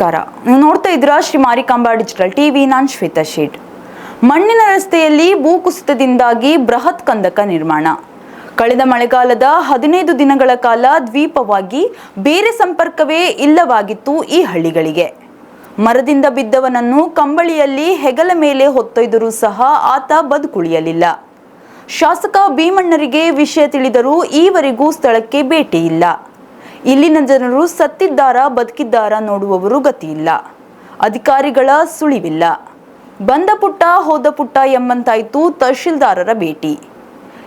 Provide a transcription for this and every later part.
ನಮಸ್ಕಾರ. ನೀವು ನೋಡ್ತಾ ಇದ್ದೀರಾ ಶ್ರೀ ಮಾರಿಕಾಂಬಾ ಡಿಜಿಟಲ್ ಟಿವಿ, ನಾನ್ ಶ್ವೇತಾ ಶೇಟ್. ಮಣ್ಣಿನ ರಸ್ತೆಯಲ್ಲಿ ಭೂಕುಸಿತದಿಂದಾಗಿ ಬೃಹತ್ ಕಂದಕ ನಿರ್ಮಾಣ. ಕಳೆದ ಮಳೆಗಾಲದ ಹದಿನೈದು ದಿನಗಳ ಕಾಲ ದ್ವೀಪವಾಗಿ ಬೇರೆ ಸಂಪರ್ಕವೇ ಇಲ್ಲವಾಗಿತ್ತು ಈ ಹಳ್ಳಿಗಳಿಗೆ. ಮರದಿಂದ ಬಿದ್ದವನನ್ನು ಕಂಬಳಿಯಲ್ಲಿ ಹೆಗಲ ಮೇಲೆ ಹೊತ್ತೊಯ್ದರೂ ಸಹ ಆತ ಬದುಕುಳಿಯಲಿಲ್ಲ. ಶಾಸಕ ಭೀಮಣ್ಣರಿಗೆ ವಿಷಯ ತಿಳಿದರೂ ಈವರೆಗೂ ಸ್ಥಳಕ್ಕೆ ಭೇಟಿ ಇಲ್ಲ. ಇಲ್ಲಿನ ಜನರು ಸತ್ತಿದ್ದಾರಾ ಬದುಕಿದ್ದಾರಾ ನೋಡುವವರು ಗತಿಯಿಲ್ಲ. ಅಧಿಕಾರಿಗಳ ಸುಳಿವಿಲ್ಲ. ಬಂದ ಪುಟ್ಟ ಹೋದ ಪುಟ್ಟ ಎಂಬಂತಾಯ್ತು ತಹಶೀಲ್ದಾರರ ಭೇಟಿ.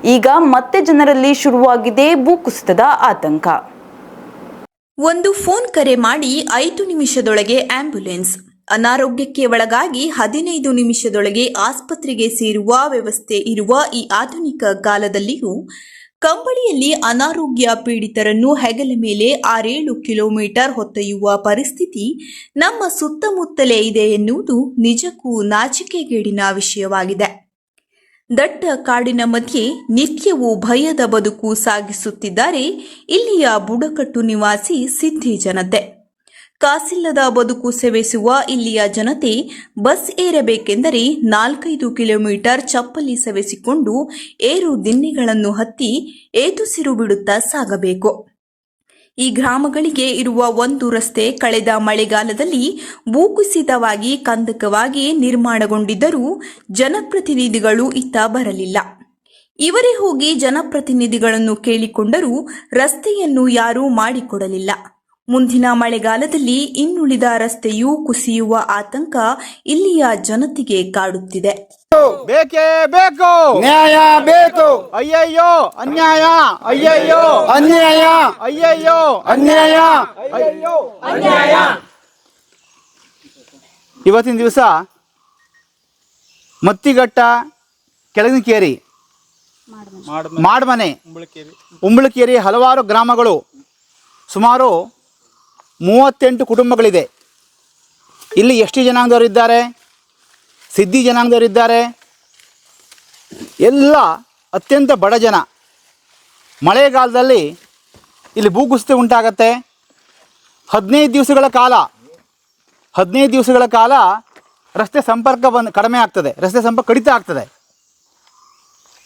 ಈಗ ಮತ್ತೆ ಜನರಲ್ಲಿ ಶುರುವಾಗಿದೆ ಭೂಕುಸಿತದ ಆತಂಕ. ಒಂದು ಫೋನ್ ಕರೆ ಮಾಡಿ ಐದು ನಿಮಿಷದೊಳಗೆ ಆಂಬ್ಯುಲೆನ್ಸ್. ಅನಾರೋಗ್ಯಕ್ಕೆ ಒಳಗಾಗಿ ಹದಿನೈದು ನಿಮಿಷದೊಳಗೆ ಆಸ್ಪತ್ರೆಗೆ ಸೇರುವ ವ್ಯವಸ್ಥೆ ಇರುವ ಈ ಆಧುನಿಕ ಕಾಲದಲ್ಲಿಯೂ ಕಂಬಳಿಯಲ್ಲಿ ಅನಾರೋಗ್ಯ ಪೀಡಿತರನ್ನು ಹೆಗಲ ಮೇಲೆ ಆರೇಳು ಕಿಲೋಮೀಟರ್ ಹೊತ್ತೊಯ್ಯುವ ಪರಿಸ್ಥಿತಿ ನಮ್ಮ ಸುತ್ತಮುತ್ತಲೇ ಇದೆ ಎನ್ನುವುದು ನಿಜಕ್ಕೂ ನಾಚಿಕೆಗೇಡಿನ ವಿಷಯವಾಗಿದೆ. ದಟ್ಟ ಕಾಡಿನ ಮಧ್ಯೆ ನಿತ್ಯವೂ ಭಯದ ಬದುಕು ಸಾಗಿಸುತ್ತಿದ್ದಾರೆ ಇಲ್ಲಿಯ ಬುಡಕಟ್ಟು ನಿವಾಸಿ ಸಿದ್ಧಿ ಜನತೆ ಕಾಸಿಲ್ಲದ ಬದುಕು ಸೇವಿಸುವ ಇಲ್ಲಿಯ ಜನತೆ ಬಸ್ ಏರಬೇಕೆಂದರೆ ನಾಲ್ಕೈದು ಕಿಲೋಮೀಟರ್ ಚಪ್ಪಲಿ ಸವೆಸಿಕೊಂಡು ಏರು ದಿನ್ನೆಗಳನ್ನು ಹತ್ತಿ ಏತುಸಿರು ಬಿಡುತ್ತಾ ಸಾಗಬೇಕು. ಈ ಗ್ರಾಮಗಳಿಗೆ ಇರುವ ಒಂದು ರಸ್ತೆ ಕಳೆದ ಮಳೆಗಾಲದಲ್ಲಿ ಭೂಕುಸಿತವಾಗಿ ಕಂದಕವಾಗಿ ನಿರ್ಮಾಣಗೊಂಡಿದ್ದರೂ ಜನಪ್ರತಿನಿಧಿಗಳು ಇತ್ತ ಬರಲಿಲ್ಲ. ಇವರೇ ಹೋಗಿ ಜನಪ್ರತಿನಿಧಿಗಳನ್ನು ಕೇಳಿಕೊಂಡರೂ ರಸ್ತೆಯನ್ನು ಯಾರೂ ಮಾಡಿಕೊಡಲಿಲ್ಲ. ಮುಂದಿನ ಮಳೆಗಾಲದಲ್ಲಿ ಇನ್ನುಳಿದ ರಸ್ತೆಯು ಕುಸಿಯುವ ಆತಂಕ ಇಲ್ಲಿಯ ಜನತೆಗೆ ಕಾಡುತ್ತಿದೆ. ಬೇಕೇ ಬೇಕು. ನ್ಯಾಯ ಬೇಕು. ಅಯ್ಯಯ್ಯೋ ಅನ್ಯಾಯ. ಅಯ್ಯಯ್ಯೋ. ಅನ್ಯಾಯ. ಅಯ್ಯಯ್ಯೋ. ಅನ್ಯಾಯ. ಅಯ್ಯಯ್ಯೋ. ಇವತ್ತಿನ ದಿವಸ ಮತ್ತಿಘಟ್ಟ ಕೆಳಗಿನ ಕೇರಿ ಮಾಡ್ಮನೆ. ಉಂಬಳಕೇರಿ ಹಲವಾರು ಗ್ರಾಮಗಳು ಸುಮಾರು ಮೂವತ್ತೆಂಟು ಕುಟುಂಬಗಳಿದೆ. ಇಲ್ಲಿ ಎಷ್ಟು ಜನಾಂಗದವರಿದ್ದಾರೆ ಸಿದ್ಧಿ ಜನಾಂಗದವರಿದ್ದಾರೆ ಎಲ್ಲ ಅತ್ಯಂತ ಬಡ ಜನ. ಮಳೆಗಾಲದಲ್ಲಿ ಇಲ್ಲಿ ಭೂಕುಸಿತ ಉಂಟಾಗತ್ತೆ. ಹದಿನೈದು ದಿವಸಗಳ ಕಾಲ, ಹದಿನೈದು ದಿವಸಗಳ ಕಾಲ ರಸ್ತೆ ಸಂಪರ್ಕ ಬಂದು ಕಡಿಮೆ ಆಗ್ತದೆ. ರಸ್ತೆ ಸಂಪರ್ಕ ಕಡಿತ ಆಗ್ತದೆ.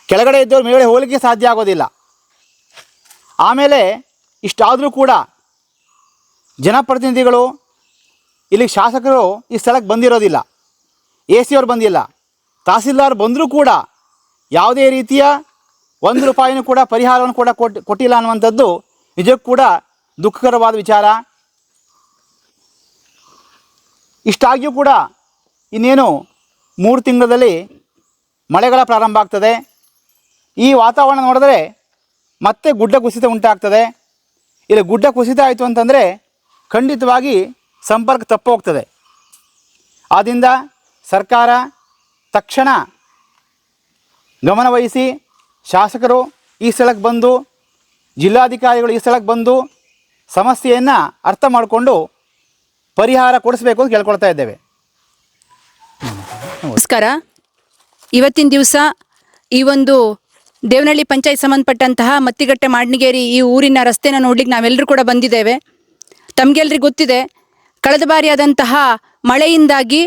ಕೆಳಗಡೆ ಇದ್ದವ್ರು ಮೇಲೆ ಹೋಗಲಿಕ್ಕೆ ಸಾಧ್ಯ ಆಗೋದಿಲ್ಲ. ಆಮೇಲೆ ಇಷ್ಟಾದರೂ ಕೂಡ ಜನಪ್ರತಿನಿಧಿಗಳು, ಇಲ್ಲಿ ಶಾಸಕರು ಈ ಸ್ಥಳಕ್ಕೆ ಬಂದಿರೋದಿಲ್ಲ. ಎ ಸಿ ಅವ್ರು ಬಂದಿಲ್ಲ. ತಹಸೀಲ್ದಾರ್ ಬಂದರೂ ಕೂಡ ಯಾವುದೇ ರೀತಿಯ ಒಂದು ರೂಪಾಯಿನೂ ಕೂಡ ಪರಿಹಾರವನ್ನು ಕೂಡ ಕೊಟ್ಟು ಕೊಟ್ಟಿಲ್ಲ ಅನ್ನುವಂಥದ್ದು ನಿಜಕ್ಕೂ ಕೂಡ ದುಃಖಕರವಾದ ವಿಚಾರ. ಇಷ್ಟಾಗಿಯೂ ಕೂಡ ಇನ್ನೇನು ಮೂರು ತಿಂಗಳಲ್ಲಿ ಮಳೆಗಳ ಪ್ರಾರಂಭ ಆಗ್ತದೆ. ಈ ವಾತಾವರಣ ನೋಡಿದ್ರೆ ಮತ್ತೆ ಗುಡ್ಡ ಕುಸಿತ ಉಂಟಾಗ್ತದೆ. ಇಲ್ಲಿ ಗುಡ್ಡ ಕುಸಿತ ಆಯಿತು ಅಂತಂದರೆ ಖಂಡಿತವಾಗಿ ಸಂಪರ್ಕ ತಪ್ಪು ಹೋಗ್ತದೆ ಆದ್ದರಿಂದ ಸರ್ಕಾರ ತಕ್ಷಣ ಗಮನವಹಿಸಿ ಶಾಸಕರು ಈ ಸ್ಥಳಕ್ಕೆ ಬಂದು, ಜಿಲ್ಲಾಧಿಕಾರಿಗಳು ಈ ಸ್ಥಳಕ್ಕೆ ಬಂದು ಸಮಸ್ಯೆಯನ್ನು ಅರ್ಥ ಮಾಡಿಕೊಂಡು ಪರಿಹಾರ ಕೊಡಿಸ್ಬೇಕು ಅಂತ ಕೇಳ್ಕೊಳ್ತಾ ಇದ್ದೇವೆ. ನಮಸ್ಕಾರ. ಇವತ್ತಿನ ದಿವಸ ಈ ಒಂದು ದೇವನಹಳ್ಳಿ ಪಂಚಾಯತ್ ಸಂಬಂಧಪಟ್ಟಂತಹ ಮತ್ತಿಗಟ್ಟೆ ಮಾಡ್ನಿಗೇರಿ ಈ ಊರಿನ ರಸ್ತೆನ ನೋಡ್ಲಿಕ್ಕೆ ನಾವೆಲ್ಲರೂ ಕೂಡ ಬಂದಿದ್ದೇವೆ. ತಮಗೆಲ್ರಿಗೂ ಗೊತ್ತಿದೆ, ಕಳೆದ ಬಾರಿಯಾದಂತಹ ಮಳೆಯಿಂದಾಗಿ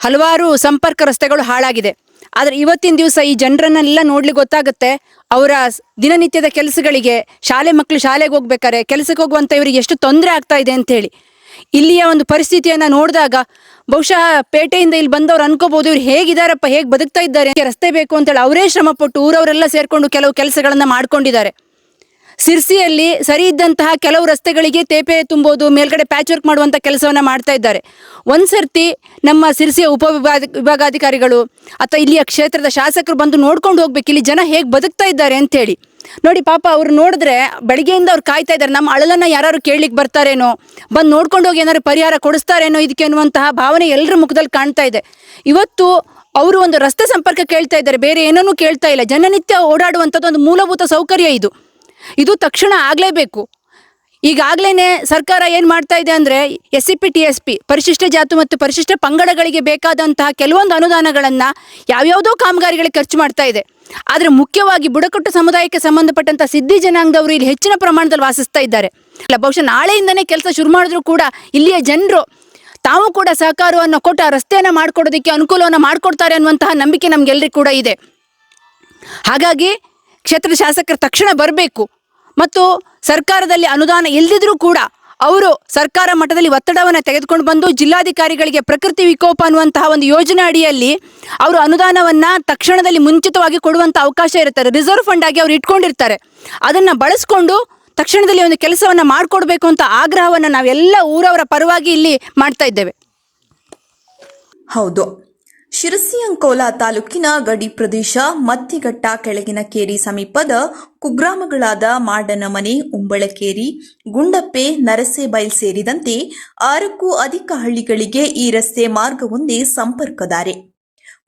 ಹಲವಾರು ಸಂಪರ್ಕ ರಸ್ತೆಗಳು ಹಾಳಾಗಿದೆ. ಆದರೆ ಇವತ್ತಿನ ದಿವಸ ಈ ಜನರನ್ನೆಲ್ಲ ನೋಡ್ಲಿಕ್ಕೆ ಗೊತ್ತಾಗುತ್ತೆ, ಅವರ ದಿನನಿತ್ಯದ ಕೆಲಸಗಳಿಗೆ ಶಾಲೆ ಮಕ್ಕಳು ಶಾಲೆಗೆ ಹೋಗ್ಬೇಕಾರೆ ಕೆಲಸಕ್ಕೆ ಹೋಗುವಂಥ ಇವರಿಗೆ ಎಷ್ಟು ತೊಂದರೆ ಆಗ್ತಾ ಇದೆ ಅಂತೇಳಿ ಇಲ್ಲಿಯ ಒಂದು ಪರಿಸ್ಥಿತಿಯನ್ನ ನೋಡಿದಾಗ ಬಹುಶಃ ಪೇಟೆಯಿಂದ ಇಲ್ಲಿ ಬಂದವ್ರು ಅನ್ಕೋಬಹುದು ಇವ್ರು ಹೇಗಿದಾರಪ್ಪ, ಹೇಗೆ ಬದುಕ್ತಾ ಇದ್ದಾರೆ, ರಸ್ತೆ ಬೇಕು ಅಂತೇಳಿ ಅವರೇ ಶ್ರಮಪಟ್ಟು ಊರವರೆಲ್ಲ ಸೇರಿಕೊಂಡು ಕೆಲವು ಕೆಲಸಗಳನ್ನು ಮಾಡ್ಕೊಂಡಿದ್ದಾರೆ. ಸಿರ್ಸಿಯಲ್ಲಿ ಸರಿ ಇದ್ದಂತಹ ಕೆಲವು ರಸ್ತೆಗಳಿಗೆ ತೇಪೆ ತುಂಬೋದು, ಮೇಲ್ಗಡೆ ಪ್ಯಾಚ್ ವರ್ಕ್ ಮಾಡುವಂಥ ಕೆಲಸವನ್ನು ಮಾಡ್ತಾ ಇದ್ದಾರೆ. ಒಂದ್ಸರ್ತಿ ನಮ್ಮ ಸಿರ್ಸಿಯ ಉಪವಿಭಾಗ ವಿಭಾಗಾಧಿಕಾರಿಗಳು ಅಥವಾ ಇಲ್ಲಿಯ ಕ್ಷೇತ್ರದ ಶಾಸಕರು ಬಂದು ನೋಡ್ಕೊಂಡು ಹೋಗ್ಬೇಕು, ಇಲ್ಲಿ ಜನ ಹೇಗೆ ಬದುಕ್ತಾ ಇದ್ದಾರೆ ಅಂತೇಳಿ. ನೋಡಿ ಪಾಪ ಅವ್ರು ನೋಡಿದ್ರೆ ಬೆಳಗ್ಗೆಯಿಂದ ಅವ್ರು ಕಾಯ್ತಾ ಇದ್ದಾರೆ, ನಮ್ಮ ಅಳಲನ್ನು ಯಾರು ಕೇಳಲಿಕ್ಕೆ ಬರ್ತಾರೇನೋ, ಬಂದು ನೋಡ್ಕೊಂಡು ಹೋಗಿ ಏನಾದ್ರು ಪರಿಹಾರ ಕೊಡಿಸ್ತಾರೇನೋ ಇದಕ್ಕೆ ಅನ್ನುವಂತಹ ಭಾವನೆ ಎಲ್ಲರ ಮುಖದಲ್ಲಿ ಕಾಣ್ತಾ ಇದೆ. ಇವತ್ತು ಅವರು ಒಂದು ರಸ್ತೆ ಸಂಪರ್ಕ ಕೇಳ್ತಾ ಇದ್ದಾರೆ, ಬೇರೆ ಏನನ್ನೂ ಕೇಳ್ತಾ ಇಲ್ಲ. ಜನನಿತ್ಯ ಓಡಾಡುವಂಥದ್ದು ಒಂದು ಮೂಲಭೂತ ಸೌಕರ್ಯ ಇದು. ಇದು ತಕ್ಷಣ ಆಗಲೇಬೇಕು. ಈಗಾಗಲೇ ಸರ್ಕಾರ ಏನು ಮಾಡ್ತಾ ಇದೆ ಅಂದರೆ S C P T S P ಪರಿಶಿಷ್ಟ ಜಾತಿ ಮತ್ತು ಪರಿಶಿಷ್ಟ ಪಂಗಡಗಳಿಗೆ ಬೇಕಾದಂತಹ ಕೆಲವೊಂದು ಅನುದಾನಗಳನ್ನು ಯಾವ್ಯಾವುದೋ ಕಾಮಗಾರಿಗಳಿಗೆ ಖರ್ಚು ಮಾಡ್ತಾ ಇದೆ. ಆದರೆ ಮುಖ್ಯವಾಗಿ ಬುಡಕಟ್ಟು ಸಮುದಾಯಕ್ಕೆ ಸಂಬಂಧಪಟ್ಟಂಥ ಸಿದ್ಧಿ ಜನಾಂಗದವರು ಇಲ್ಲಿ ಹೆಚ್ಚಿನ ಪ್ರಮಾಣದಲ್ಲಿ ವಾಸಿಸ್ತಾ ಇದ್ದಾರೆ. ಅಲ್ಲ ಬಹುಶಃ ನಾಳೆಯಿಂದನೇ ಕೆಲಸ ಶುರು ಮಾಡಿದ್ರು ಕೂಡ ಇಲ್ಲಿಯ ಜನರು ತಾವು ಕೂಡ ಸಹಕಾರವನ್ನು ಕೊಟ್ಟು ಆ ರಸ್ತೆಯನ್ನು ಮಾಡಿಕೊಡೋದಕ್ಕೆ ಅನುಕೂಲವನ್ನು ಮಾಡಿಕೊಡ್ತಾರೆ ಅನ್ನುವಂತಹ ನಂಬಿಕೆ ನಮಗೆಲ್ಲರಿಗೂ ಕೂಡ ಇದೆ. ಹಾಗಾಗಿ ಕ್ಷೇತ್ರದ ಶಾಸಕರು ತಕ್ಷಣ ಬರಬೇಕು. ಮತ್ತು ಸರ್ಕಾರದಲ್ಲಿ ಅನುದಾನ ಇಲ್ಲದಿದ್ರೂ ಕೂಡ ಅವರು ಸರ್ಕಾರ ಮಟ್ಟದಲ್ಲಿ ಒತ್ತಡವನ್ನು ತೆಗೆದುಕೊಂಡು ಬಂದು ಜಿಲ್ಲಾಧಿಕಾರಿಗಳಿಗೆ ಪ್ರಕೃತಿ ವಿಕೋಪ ಅನ್ನುವಂತಹ ಒಂದು ಯೋಜನೆ ಅಡಿಯಲ್ಲಿ ಅವರು ಅನುದಾನವನ್ನು ತಕ್ಷಣದಲ್ಲಿ ಮುಂಚಿತವಾಗಿ ಕೊಡುವಂಥ ಅವಕಾಶ ಇರುತ್ತೆ ರಿಸರ್ವ್ ಫಂಡ್ ಆಗಿ ಅವರು ಇಟ್ಕೊಂಡಿರ್ತಾರೆ. ಅದನ್ನು ಬಳಸ್ಕೊಂಡು ತಕ್ಷಣದಲ್ಲಿ ಒಂದು ಕೆಲಸವನ್ನು ಮಾಡಿಕೊಡ್ಬೇಕು ಅಂತ ಆಗ್ರಹವನ್ನು ನಾವೆಲ್ಲ ಊರವರ ಪರವಾಗಿ ಇಲ್ಲಿ ಮಾಡ್ತಾ ಇದ್ದೇವೆ. ಹೌದು. ಶಿರಸಿ ಅಂಕೋಲಾ ತಾಲೂಕಿನ ಗಡಿ ಪ್ರದೇಶ ಮತ್ತಿಘಟ್ಟ ಕೆಳಗಿನ ಕೇರಿ ಸಮೀಪದ ಕುಗ್ರಾಮಗಳಾದ ಮಾಡನಮನೆ, ಉಂಬಳಕೇರಿ, ಗುಂಡಪ್ಪೆ, ನರಸೇಬೈಲ್ ಸೇರಿದಂತೆ ಆರಕ್ಕೂ ಅಧಿಕ ಹಳ್ಳಿಗಳಿಗೆ ಈ ರಸ್ತೆ ಮಾರ್ಗವೊಂದೇ ಸಂಪರ್ಕದಾರೆ.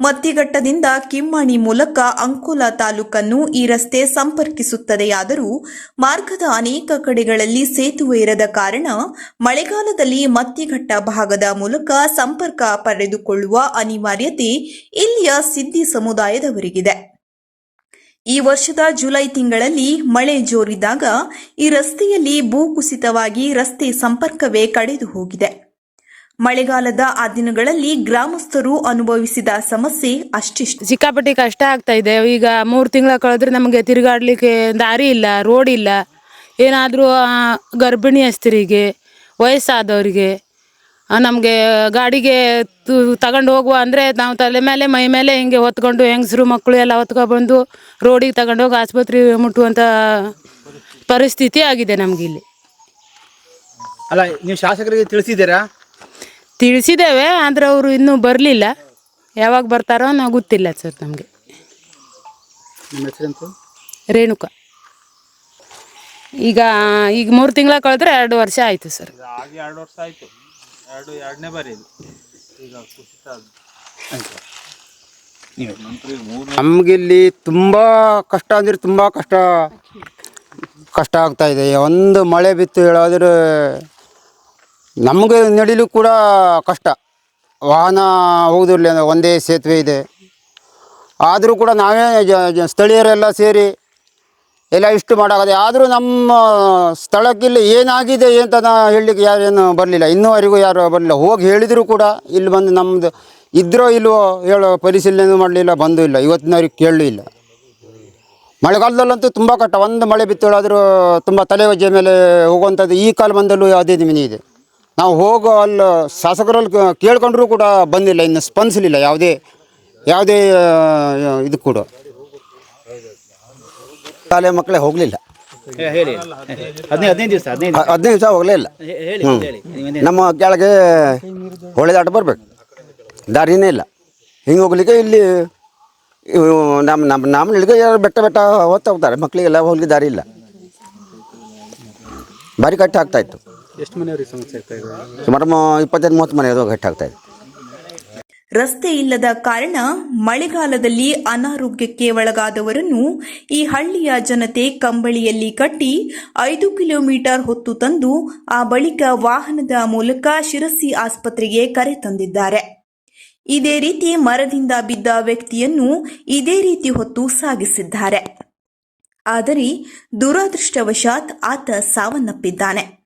ಮತ್ತಿಘಟ್ಟದಿಂದ ಕಿಮ್ಮಣಿ ಮೂಲಕ ಅಂಕೋಲ ತಾಲೂಕನ್ನು ಈ ರಸ್ತೆ ಸಂಪರ್ಕಿಸುತ್ತದೆಯಾದರೂ ಮಾರ್ಗದ ಅನೇಕ ಕಡೆಗಳಲ್ಲಿ ಸೇತುವೆ ಇರದ ಕಾರಣ ಮಳೆಗಾಲದಲ್ಲಿ ಮತ್ತಿಘಟ್ಟ ಭಾಗದ ಮೂಲಕ ಸಂಪರ್ಕ ಪಡೆದುಕೊಳ್ಳುವ ಅನಿವಾರ್ಯತೆ ಇಲ್ಲಿಯ ಸಿದ್ದಿ ಸಮುದಾಯದವರಿಗಿದೆ. ಈ ವರ್ಷದ ಜುಲೈ ತಿಂಗಳಲ್ಲಿ ಮಳೆ ಜೋರಿದಾಗ ಈ ರಸ್ತೆಯಲ್ಲಿ ಭೂಕುಸಿತವಾಗಿ ರಸ್ತೆ ಸಂಪರ್ಕವೇ ಕಡಿದು ಹೋಗಿದೆ ಮಳೆಗಾಲದ ಆ ದಿನಗಳಲ್ಲಿ ಗ್ರಾಮಸ್ಥರು ಅನುಭವಿಸಿದ ಸಮಸ್ಯೆ ಅಷ್ಟಿಷ್ಟು. ಸಿಕ್ಕಾಪಟ್ಟಿ ಕಷ್ಟ ಆಗ್ತಾ ಇದೆ. ಈಗ ಮೂರು ತಿಂಗಳ ಕಳೆದ್ರೆ ನಮಗೆ ತಿರುಗಾಡ್ಲಿಕ್ಕೆ ದಾರಿ ಇಲ್ಲ ರೋಡ್ ಇಲ್ಲ. ಏನಾದರೂ ಗರ್ಭಿಣಿ ಹಸ್ತಿರಿಗೆ ವಯಸ್ಸಾದವರಿಗೆ ನಮಗೆ ಗಾಡಿಗೆ ತಗೊಂಡು ಹೋಗುವ ಅಂದರೆ ನಾವು ತಲೆ ಮೇಲೆ ಮೈ ಮೇಲೆ ಹಿಂಗೆ ಹೊತ್ಕೊಂಡು ಹೆಂಗಸರು ಮಕ್ಕಳು ಎಲ್ಲ ಹೊತ್ಕೊಬಂದು ರೋಡಿಗೆ ತಗೊಂಡೋಗಿ ಆಸ್ಪತ್ರೆ ಮುಟ್ಟುವಂಥ ಪರಿಸ್ಥಿತಿ ಆಗಿದೆ ನಮಗಿಲ್ಲಿ ಅಲ್ಲ ನೀವು ಶಾಸಕರಿಗೆ ತಿಳಿಸಿದ್ದೀರಾ? ತಿಳಿಸಿದ್ದೇವೆ ಆದರೆ ಅವರು ಇನ್ನೂ ಬರಲಿಲ್ಲ. ಯಾವಾಗ ಬರ್ತಾರೋ ನಾವು ಗೊತ್ತಿಲ್ಲ ಸರ್ ನಮಗೆ. ರೇಣುಕಾ. ಈಗ ಈಗ ಮೂರು ತಿಂಗಳ ಕಳೆದ್ರೆ ಎರಡು ವರ್ಷ ಆಯಿತು ಸರ್. ಎರಡು ವರ್ಷ ಆಯಿತು. ನಮಗಿಲ್ಲಿ ತುಂಬ ಕಷ್ಟ ಅಂದ್ರೆ ತುಂಬ ಕಷ್ಟ. ಕಷ್ಟ ಆಗ್ತಾ ಇದೆ. ಒಂದು ಮಳೆ ಬಿತ್ತು ಹೇಳಾದ್ರೆ ನಮಗೆ ನಡಿಲು ಕೂಡ ಕಷ್ಟ. ವಾಹನ ಹೋಗುದಿಲ್ಲ, ಒಂದೇ ಸೇತುವೆ ಇದೆ. ಆದರೂ ಕೂಡ ನಾವೇ ಸ್ಥಳೀಯರೆಲ್ಲ ಸೇರಿ ಎಲ್ಲ ಇಷ್ಟು ಮಾಡೋಕ್ಕೆ ಆದರೂ ನಮ್ಮ ಸ್ಥಳಕ್ಕಿಲ್ಲಿ ಏನಾಗಿದೆ ಅಂತ ಹೇಳಲಿಕ್ಕೆ ಯಾರೇನು ಬರಲಿಲ್ಲ. ಇನ್ನೂವರೆಗೂ ಯಾರು ಬರಲಿಲ್ಲ. ಹೋಗಿ ಹೇಳಿದರೂ ಕೂಡ ಇಲ್ಲಿ ಬಂದು ನಮ್ಮದು ಇದ್ರೋ ಇಲ್ವೋ ಹೇಳೋ ಪರಿಶೀಲನೆ ಮಾಡಲಿಲ್ಲ, ಬಂದೂ ಇಲ್ಲ. ಇವತ್ತಿನವ್ರಿಗೆ ಕೇಳಲೂ ಇಲ್ಲ. ಮಳೆಗಾಲದಲ್ಲಂತೂ ತುಂಬ ಕಟ್ಟ ಒಂದು ಮಳೆ ಬಿತ್ತೋಳಾದರೂ ತುಂಬ ತಲೆ ಮೇಲೆ ಹೋಗುವಂಥದ್ದು ಈ ಕಾಲ ಬಂದಲ್ಲೂ ಅದೇ ನಿಮಿನಿ ಇದೆ. ನಾವು ಹೋಗೋ ಅಲ್ಲಿ ಶಾಸಕರಲ್ಲಿ ಕೇಳ್ಕೊಂಡ್ರೂ ಕೂಡ ಬಂದಿಲ್ಲ ಇನ್ನು ಸ್ಪಂದಿಸಲಿಲ್ಲ. ಯಾವುದೇ ಯಾವುದೇ ಇದು ಕೂಡ. ಶಾಲೆ ಮಕ್ಕಳೇ ಹೋಗಲಿಲ್ಲ. ಹೇಳಿ. ಹದಿನೈದು ಹದಿನೈದು ದಿವಸ ಹದಿನೈದು ಹದಿನೈದು ದಿವಸ ಹೋಗಲೇ ಇಲ್ಲ. ಹೇಳಿ ಹೇಳಿ ನಮ್ಮ ಕೆಳಗೆ ಹೊಳೆದಾಟ ಬರಬೇಕು. ದಾರಿನೇ ಇಲ್ಲ. ಹಿಂಗೆ ಹೋಗ್ಲಿಕ್ಕೆ ಇಲ್ಲಿ ನಮ್ಮ ನಮ್ಮ ನಮ್ಮ ಯಾರು ಬೆಟ್ಟ ಬೆಟ್ಟ ಹೋಗ್ತಾ ಹೋಗ್ತಾರೆ. ಮಕ್ಕಳಿಗೆಲ್ಲ ಹೋಗ್ಲಿಕ್ಕೆ ದಾರಿ ಇಲ್ಲ. ಭಾರಿ ಕಟ್ಟ ಆಗ್ತಾ ಇತ್ತು. ಎಷ್ಟು ಮನೆಯವ್ರಿಗೆ ಸಮಸ್ಯೆ ಆಗ್ತಾ ಇದೆ? ಸುಮಾರು ಮ- ಇಪ್ಪತ್ತೈದು ಮೂವತ್ತು ಮನೆ ಅದು ಗಟ್ಟ ಇದೆ. ರಸ್ತೆ ಇಲ್ಲದ ಕಾರಣ ಮಳೆಗಾಲದಲ್ಲಿ ಅನಾರೋಗ್ಯಕ್ಕೆ ಒಳಗಾದವರನ್ನು ಈ ಹಳ್ಳಿಯ ಜನತೆ ಕಂಬಳಿಯಲ್ಲಿ ಕಟ್ಟಿ ಐದು ಕಿಲೋಮೀಟರ್ ಹೊತ್ತು ತಂದು ಆ ಬಳಿಕ ವಾಹನದ ಮೂಲಕ ಶಿರಸಿ ಆಸ್ಪತ್ರೆಗೆ ಕರೆ ತಂದಿದ್ದಾರೆ. ಇದೇ ರೀತಿ ಮರದಿಂದ ಬಿದ್ದ ವ್ಯಕ್ತಿಯನ್ನು ಇದೇ ರೀತಿ ಹೊತ್ತು ಸಾಗಿಸಿದ್ದಾರೆ. ಆದರೆ ದುರದೃಷ್ಟವಶಾತ್ ಆತ ಸಾವನ್ನಪ್ಪಿದ್ದಾನೆ.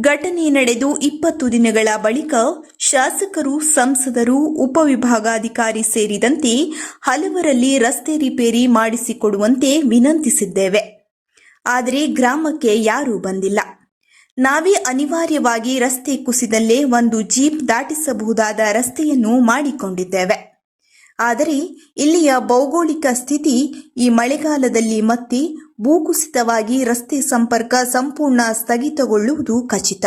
ಘಟನೆ ನಡೆದು ಇಪ್ಪತ್ತು ದಿನಗಳ ಬಳಿಕ ಶಾಸಕರು, ಸಂಸದರು, ಉಪವಿಭಾಗಾಧಿಕಾರಿ ಸೇರಿದಂತೆ ಹಲವರಲ್ಲಿ ರಸ್ತೆ ರಿಪೇರಿ ಮಾಡಿಸಿಕೊಡುವಂತೆ ವಿನಂತಿಸಿದ್ದೇವೆ. ಆದರೆ ಗ್ರಾಮಕ್ಕೆ ಯಾರೂ ಬಂದಿಲ್ಲ. ನಾವೇ ಅನಿವಾರ್ಯವಾಗಿ ರಸ್ತೆ ಕುಸಿದಲ್ಲೇ ಒಂದು ಜೀಪ್ ದಾಟಿಸಬಹುದಾದ ರಸ್ತೆಯನ್ನು ಮಾಡಿಕೊಂಡಿದ್ದೇವೆ. ಆದರೆ ಇಲ್ಲಿಯ ಭೌಗೋಳಿಕ ಸ್ಥಿತಿ ಈ ಮಳೆಗಾಲದಲ್ಲಿ ಮತ್ತೆ ಭೂಕುಸಿತವಾಗಿ ರಸ್ತೆ ಸಂಪರ್ಕ ಸಂಪೂರ್ಣ ಸ್ಥಗಿತಗೊಳ್ಳುವುದು ಖಚಿತ.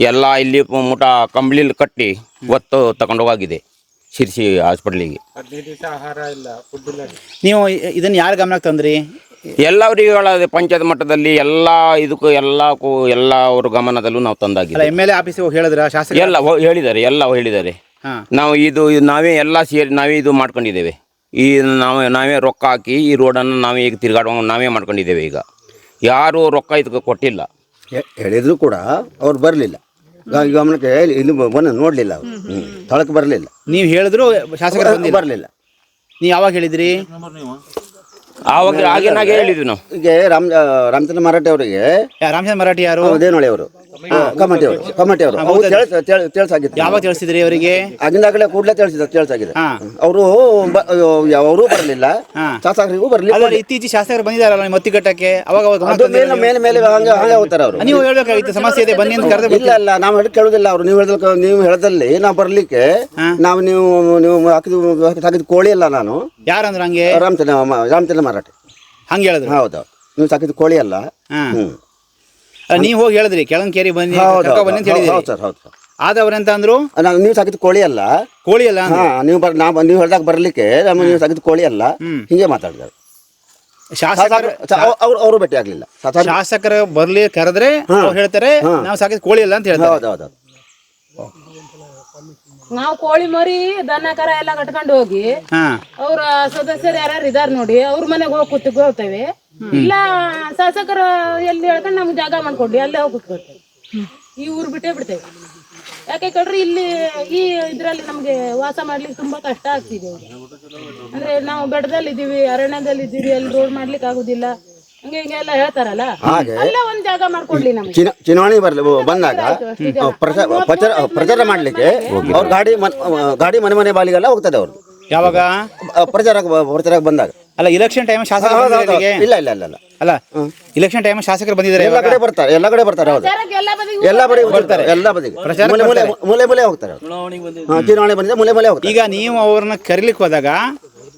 ಎಲ್ಲ ಇಲ್ಲಿ ಮುಟ ಕಂಬಳಿಲಿ ಕಟ್ಟಿ ಒತ್ತು ತಗೊಂಡೋಗಾಗಿದೆ ಶಿರ್ಸಿ ಹಾಸ್ಪಿಟ್ಲಿಗೆ. ನೀವು ಇದನ್ನ ಯಾರು ಗಮನಕ್ಕೆ ತಂದ್ರಿ? ಎಲ್ಲವರಿಗೂ ಹೇಳೋದು ಪಂಚಾಯತ್ ಮಟ್ಟದಲ್ಲಿ ಎಲ್ಲ ಇದಕ್ಕೂ ಎಲ್ಲಕ್ಕೂ ಎಲ್ಲ ಅವ್ರ ಗಮನದಲ್ಲೂ ನಾವು ತಂದಾಗಿದೆ. ಎಂ ಎಲ್ ಎ ಆಫೀಸಿಗೆ ಹೋಗಿ ಹೇಳಿದ್ರ ಶಾಸಕ? ಎಲ್ಲ ಹೇಳಿದ್ದಾರೆ ಎಲ್ಲ ಹೇಳಿದ್ದಾರೆ. ಹಾಂ. ನಾವು ಇದು ಇದು ನಾವೇ ಎಲ್ಲ ಸೇರಿ ನಾವೇ ಇದು ಮಾಡ್ಕೊಂಡಿದ್ದೇವೆ. ಈ ನಾವು ನಾವೇ ರೊಕ್ಕ ಹಾಕಿ ಈ ರೋಡನ್ನು ನಾವೇ ಈಗ ತಿರ್ಗಾಡುವ ನಾವೇ ಮಾಡ್ಕೊಂಡಿದ್ದೇವೆ ಈಗ. ಯಾರೂ ರೊಕ್ಕ ಇದಕ್ಕೆ ಕೊಟ್ಟಿಲ್ಲ. ಹೇಳಿದ್ರು ಕೂಡ ಅವ್ರು ಬರಲಿಲ್ಲ. ಗಮನಕ್ಕೆ ಇಲ್ಲಿ ಬಂದು ನೋಡಲಿಲ್ಲ ಅವರು. ತಳಕ್ಕೆ ಬರಲಿಲ್ಲ. ನೀವು ಹೇಳಿದ್ರು ಶಾಸಕರು ಬಂದಿಲ್ಲ. ಬರಲಿಲ್ಲ. ನೀವು ಯಾವಾಗ ಹೇಳಿದ್ರಿ? ಆವಾಗ ಆಗಿನಾಗೆ ಹೇಳಿದ್ವಿ ನಾವು. ಈಗ ರಾಮ್ ರಾಮಚಂದ್ರ ಮರಾಠಿ ಅವರಿಗೆ ಯಾ- ರಾಮಚಂದ್ರ ಮರಾಠಿ ಯಾರು? ಅದೇ ನೋಡಿ ಅವರು. ಕಮಿಟಿ ಅವರು ಅವ್ರು ತಿಳಿಸ್- ತಿಳ್- ತಿಳಿಸಾಗಿತ್ತು ಯಾವಾಗ ತಿಳಿಸಿದ್ರಿ ಅವರಿಗೆ? ಆಗಿಂದಾಗಲೇ ಕೂಡಲೇ ತಿಳಿಸಿದ ತಿಳಿಸಾಗಿದೆ ಅವರು ಅವರು ಬರಲಿಲ್ಲ. ಶಾಸಕರಿಗೂ ಬರಲಿಲ್ಲ. ಇತ್ತೀಚೆಗೆ ಶಾಸಕರು ಬಂದಿದಾರಲ್ಲ ನಿಮ್ಮ ಮತ್ತಿಗಟ್ಟಕ್ಕೆ ಅವಾಗ ಅವಾಗ ಮೇಲೆ ಮೇಲೆ ಹಂಗೆ ಹಂಗೆ ಹೋಗ್ತಾರೆ ಅವರು. ನೀವು ಹೇಳ್ಬೇಕಾಗಿತ್ತು ಸಮಸ್ಯೆ ಇದೆ ಬನ್ನಿ ಅಂತ ಕರೆದ ಇಲ್ಲ ಇಲ್ಲ ನಾವು ಹೇಳಿ ಕೇಳುದಿಲ್ಲ ಅವರು. ನೀವು ಹೇಳ್ದಕ್ಕೆ ನೀವು ಹೇಳ್ದಲ್ಲಿ ನಾವು ಬರ್ಲಿಕ್ಕೆ ನಾವು ನೀವು ನೀವು ಹಾಕಿದ ಹಾಕಿದ ಕೋಳಿ ಅಲ್ಲ ನಾನು. ಯಾರಂದ್ರೆ ಹಂಗೆ? ರಾಮಚಂದ್ರ ರಾಮಚಂದ್ರ ಮರಾಠಿ ಹಂಗೆ ಹೇಳಿದ್ರು. ಹೌದು ನೀವು ಸಾಕಿದ ಕೋಳಿ ಅಲ್ಲ. ಹಾ. ನೀವು ಹೋಗಿ ಹೇಳಿದ್ರಿ ಕೆಳಂಕೇರಿ ಬನ್ನಿ ಹೌದು ಬನ್ನಿ ಅಂತ ಹೌದು ಹೇಳಿದ್ರಿ. ಸರ್ ಹೌದು ಸರ್. ಆದವ್ರಂತ ಅಂದ್ರು ನೀವು ಸಾಕಿದ ಕೋಳಿ ಅಲ್ಲ. ಕೋಳಿ ಅಲ್ಲ ಅಂದ್ರು. ಹಾ ನೀವು ಬರ್ ನಾವು ನೀವು ಹೇಳ್ದಾಗ ಬರ್ಲಿಕ್ಕೆ ನಮ್ಮ ನೀವು ಸಾಕಿದ ಕೋಳಿ ಅಲ್ಲ. ಹಿಂಗೆ ಮಾತಾಡಿದ್ರು ಶಾಸಕರು ಅವ್ರು ಅವರು ಭೇಟಿ ಆಗ್ಲಿಲ್ಲ. ಶಾಸಕರು ಶಾಸಕರ ಬರ್ಲಿ ಕರೆದ್ರೆ ಅವ್ರು ಹೇಳ್ತಾರೆ ನಾವು ಸಾಕಿದ ಕೋಳಿ ಅಲ್ಲ ಅಂತ ಹೇಳ್ತಾರೆ. ಹೌದು ಹೌದು ನಾವು ಕೋಳಿ ಮರಿ ದನ ಕರ ಎಲ್ಲ ಕಟ್ಕೊಂಡು ಹೋಗಿ ಹಾ. ಅವ್ರ ಸದಸ್ಯರು ಯಾರ್ಯಾರು ಇದಾರ ನೋಡಿ ಅವ್ರ ಮನೆಗೆ ಹೋಗಿ ಕೂತ್ಕೊಳ್ತೇವೆ ಇಲ್ಲ ಶಾಸಕರು ಎಲ್ಲಿ ಹೇಳ್ಕೊಂಡು ನಮ್ಗೆ ಜಾಗ ಮಾಡ್ಕೊಡ್ಲಿ ಅಲ್ಲೇ ಹೋಗಿ ಕೂತ್ಕೊಳ್ತೇವೆ ಈ ಊರು ಬಿಟ್ಟೇ ಬಿಡ್ತೇವೆ. ಯಾಕೆ ಕೇಳ್ರಿ ಇಲ್ಲಿ ಈ ಇದ್ರಲ್ಲಿ ನಮ್ಗೆ ವಾಸ ಮಾಡ್ಲಿಕ್ಕೆ ತುಂಬಾ ಕಷ್ಟ ಆಗ್ತಿದೆ. ಅಂದ್ರೆ ನಾವು ಬೆಟ್ಟದಲ್ಲಿ ಇದೀವಿ ಅರಣ್ಯದಲ್ಲಿ ಇದೀವಿ ಅಲ್ಲಿ ರೋಡ್ ಮಾಡ್ಲಿಕ್ಕೆ ಆಗುದಿಲ್ಲ. ಹಂಗೆ ಹಿಂಗೆ ಎಲ್ಲ ಹೇಳ್ತಾರಲ್ಲ? ಹಾಗೆ. ಅಲ್ಲೇ ಒಂದ್ ಜಾಗ ಮಾಡ್ಕೊಡ್ಲಿ ನಮ್ಗೆ. ಚಿನ ಚುನಾವಣೆ ಬರ್ಲಿ ಬಂದಾಗ ಪ್ರಚಾರ ಪ್ರಚಾರ ಪ್ರಚಾರ ಮಾಡ್ಲಿಕ್ಕೆ ಅವ್ರ ಗಾಡಿ ಮನ್- ಗಾಡಿ ಮನೆ ಮನೆ ಬಾಲಿಗೆಲ್ಲ ಹೋಗ್ತದೆ ಅವರು ಯಾವಾಗ? ಪ್ರಚಾರ ಪ್ರಚಾರ ಬಂದಾಗ. ಅಲ್ಲ ಇಲೆಕ್ಷನ್ ಟೈಮ್ ಶಾಸಕರು ಹೌದು, ಬಂದಿದ್ದಾರೆ ಹೌದು. ಇಲ್ಲಿಗೆ? ಇಲ್ಲ ಇಲ್ಲ ಇಲ್ಲ ಇಲ್ಲ. ಅಲ್ಲ ಇಲೆಕ್ಷನ್ ಟೈಮ್ ಶಾಸಕರು ಬಂದಿದ್ದಾರೆ ಎಲ್ಲ ಇವಾಗ? ಕಡೆ ಬರ್ತಾರೆ ಎಲ್ಲ ಕಡೆ ಬರ್ತಾರೆ ಹೌದು. ಎಲ್ಲ ಬದಿಗೂ ಎಲ್ಲ ಬಡಿ ಬರ್ತಾರೆ. ಎಲ್ಲ ಬದಿಗೆ. ಪ್ರಚಾರಕ್ಕೆ ಮೂಲೆ ಮೂಲೆ ಮೂಲೆ ಮೂಲೆ ಹೋಗ್ತಾರೆ ಅವ್ರು. ಹಾ, ಚುನಾವಣೆ ಬಂದಿದೆ ಮೂಲೆ ಮೂಲೆ ಹೋಗ್ತಾರೆ. ಈಗ ನೀವು ಅವ್ರನ್ನ ಕರಿಲಿಕ್ಕೆ ಹೋದಾಗ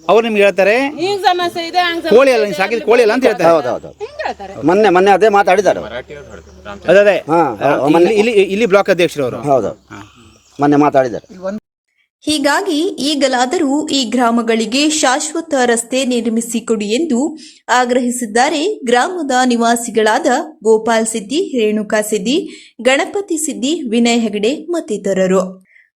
ಅವ್ರು ನಿಮ್ಗೆ ಹೇಳ್ತಾರೆ ಹಿಂಗ್ ಸಮಸ್ಯೆ ಇದೆ ಹಂಗ್ ಕೋಳಿ ಅಲ್ಲ ನೀವು ಸಾಕಿದ ಕೋಳಿ ಅಲ್ಲ ಅಂತ ಹೇಳ್ತಾರೆ. ಹೌದು ಹೌದು. ಮೊನ್ನೆ ಮೊನ್ನೆ ಅದೇ ಮಾತಾಡಿದ್ದಾರೆ ಅವ್ರು. ಅದೇ ಅದೇ. ಹಾ, ಇಲ್ಲಿ ಇಲ್ಲಿ ಇಲ್ಲಿ ಬ್ಲಾಕ್ ಅಧ್ಯಕ್ಷರು ಅವರು. ಹೌದು. ಮೊನ್ನೆ ಮಾತಾಡಿದ್ದಾರೆ. ಹೀಗಾಗಿ ಈಗಲಾದರೂ ಈ ಗ್ರಾಮಗಳಿಗೆ ಶಾಶ್ವತ ರಸ್ತೆ ನಿರ್ಮಿಸಿಕೊಡಿ ಎಂದು ಆಗ್ರಹಿಸಿದ್ದಾರೆ ಗ್ರಾಮದ ನಿವಾಸಿಗಳಾದ ಗೋಪಾಲ್ ಸಿದ್ದಿ ರೇಣುಕಾ ಸಿದ್ದಿ ಗಣಪತಿ ಸಿದ್ದಿ ವಿನಯ್ ಹೆಗಡೆ ಮತ್ತಿತರರು.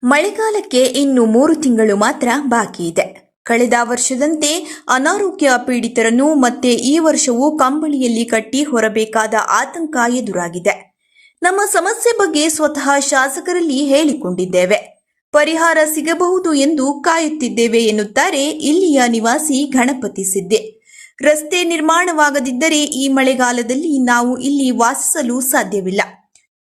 ಮಳೆಗಾಲಕ್ಕೆ ಇನ್ನು ಮೂರು ತಿಂಗಳು ಮಾತ್ರ ಬಾಕಿ ಇದೆ. ಕಳೆದ ವರ್ಷದಂತೆ ಅನಾರೋಗ್ಯ ಪೀಡಿತರನ್ನು ಮತ್ತೆ ಈ ವರ್ಷವೂ ಕಂಬಳಿಯಲ್ಲಿ ಕಟ್ಟಿ ಹೊರಬೇಕಾದ ಆತಂಕ ಎದುರಾಗಿದೆ. ನಮ್ಮ ಸಮಸ್ಯೆ ಬಗ್ಗೆ ಸ್ವತಃ ಶಾಸಕರಲ್ಲಿ ಹೇಳಿಕೊಂಡಿದ್ದೇವೆ. ಪರಿಹಾರ ಸಿಗಬಹುದು ಎಂದು ಕಾಯುತ್ತಿದ್ದೇವೆ ಎನ್ನುತ್ತಾರೆ ಇಲ್ಲಿಯ ನಿವಾಸಿ ಗಣಪತಿ ಸಿದ್ದೆ ರಸ್ತೆ ನಿರ್ಮಾಣವಾಗದಿದ್ದರೆ ಈ ಮಳೆಗಾಲದಲ್ಲಿ ನಾವು ಇಲ್ಲಿ ವಾಸಿಸಲು ಸಾಧ್ಯವಿಲ್ಲ.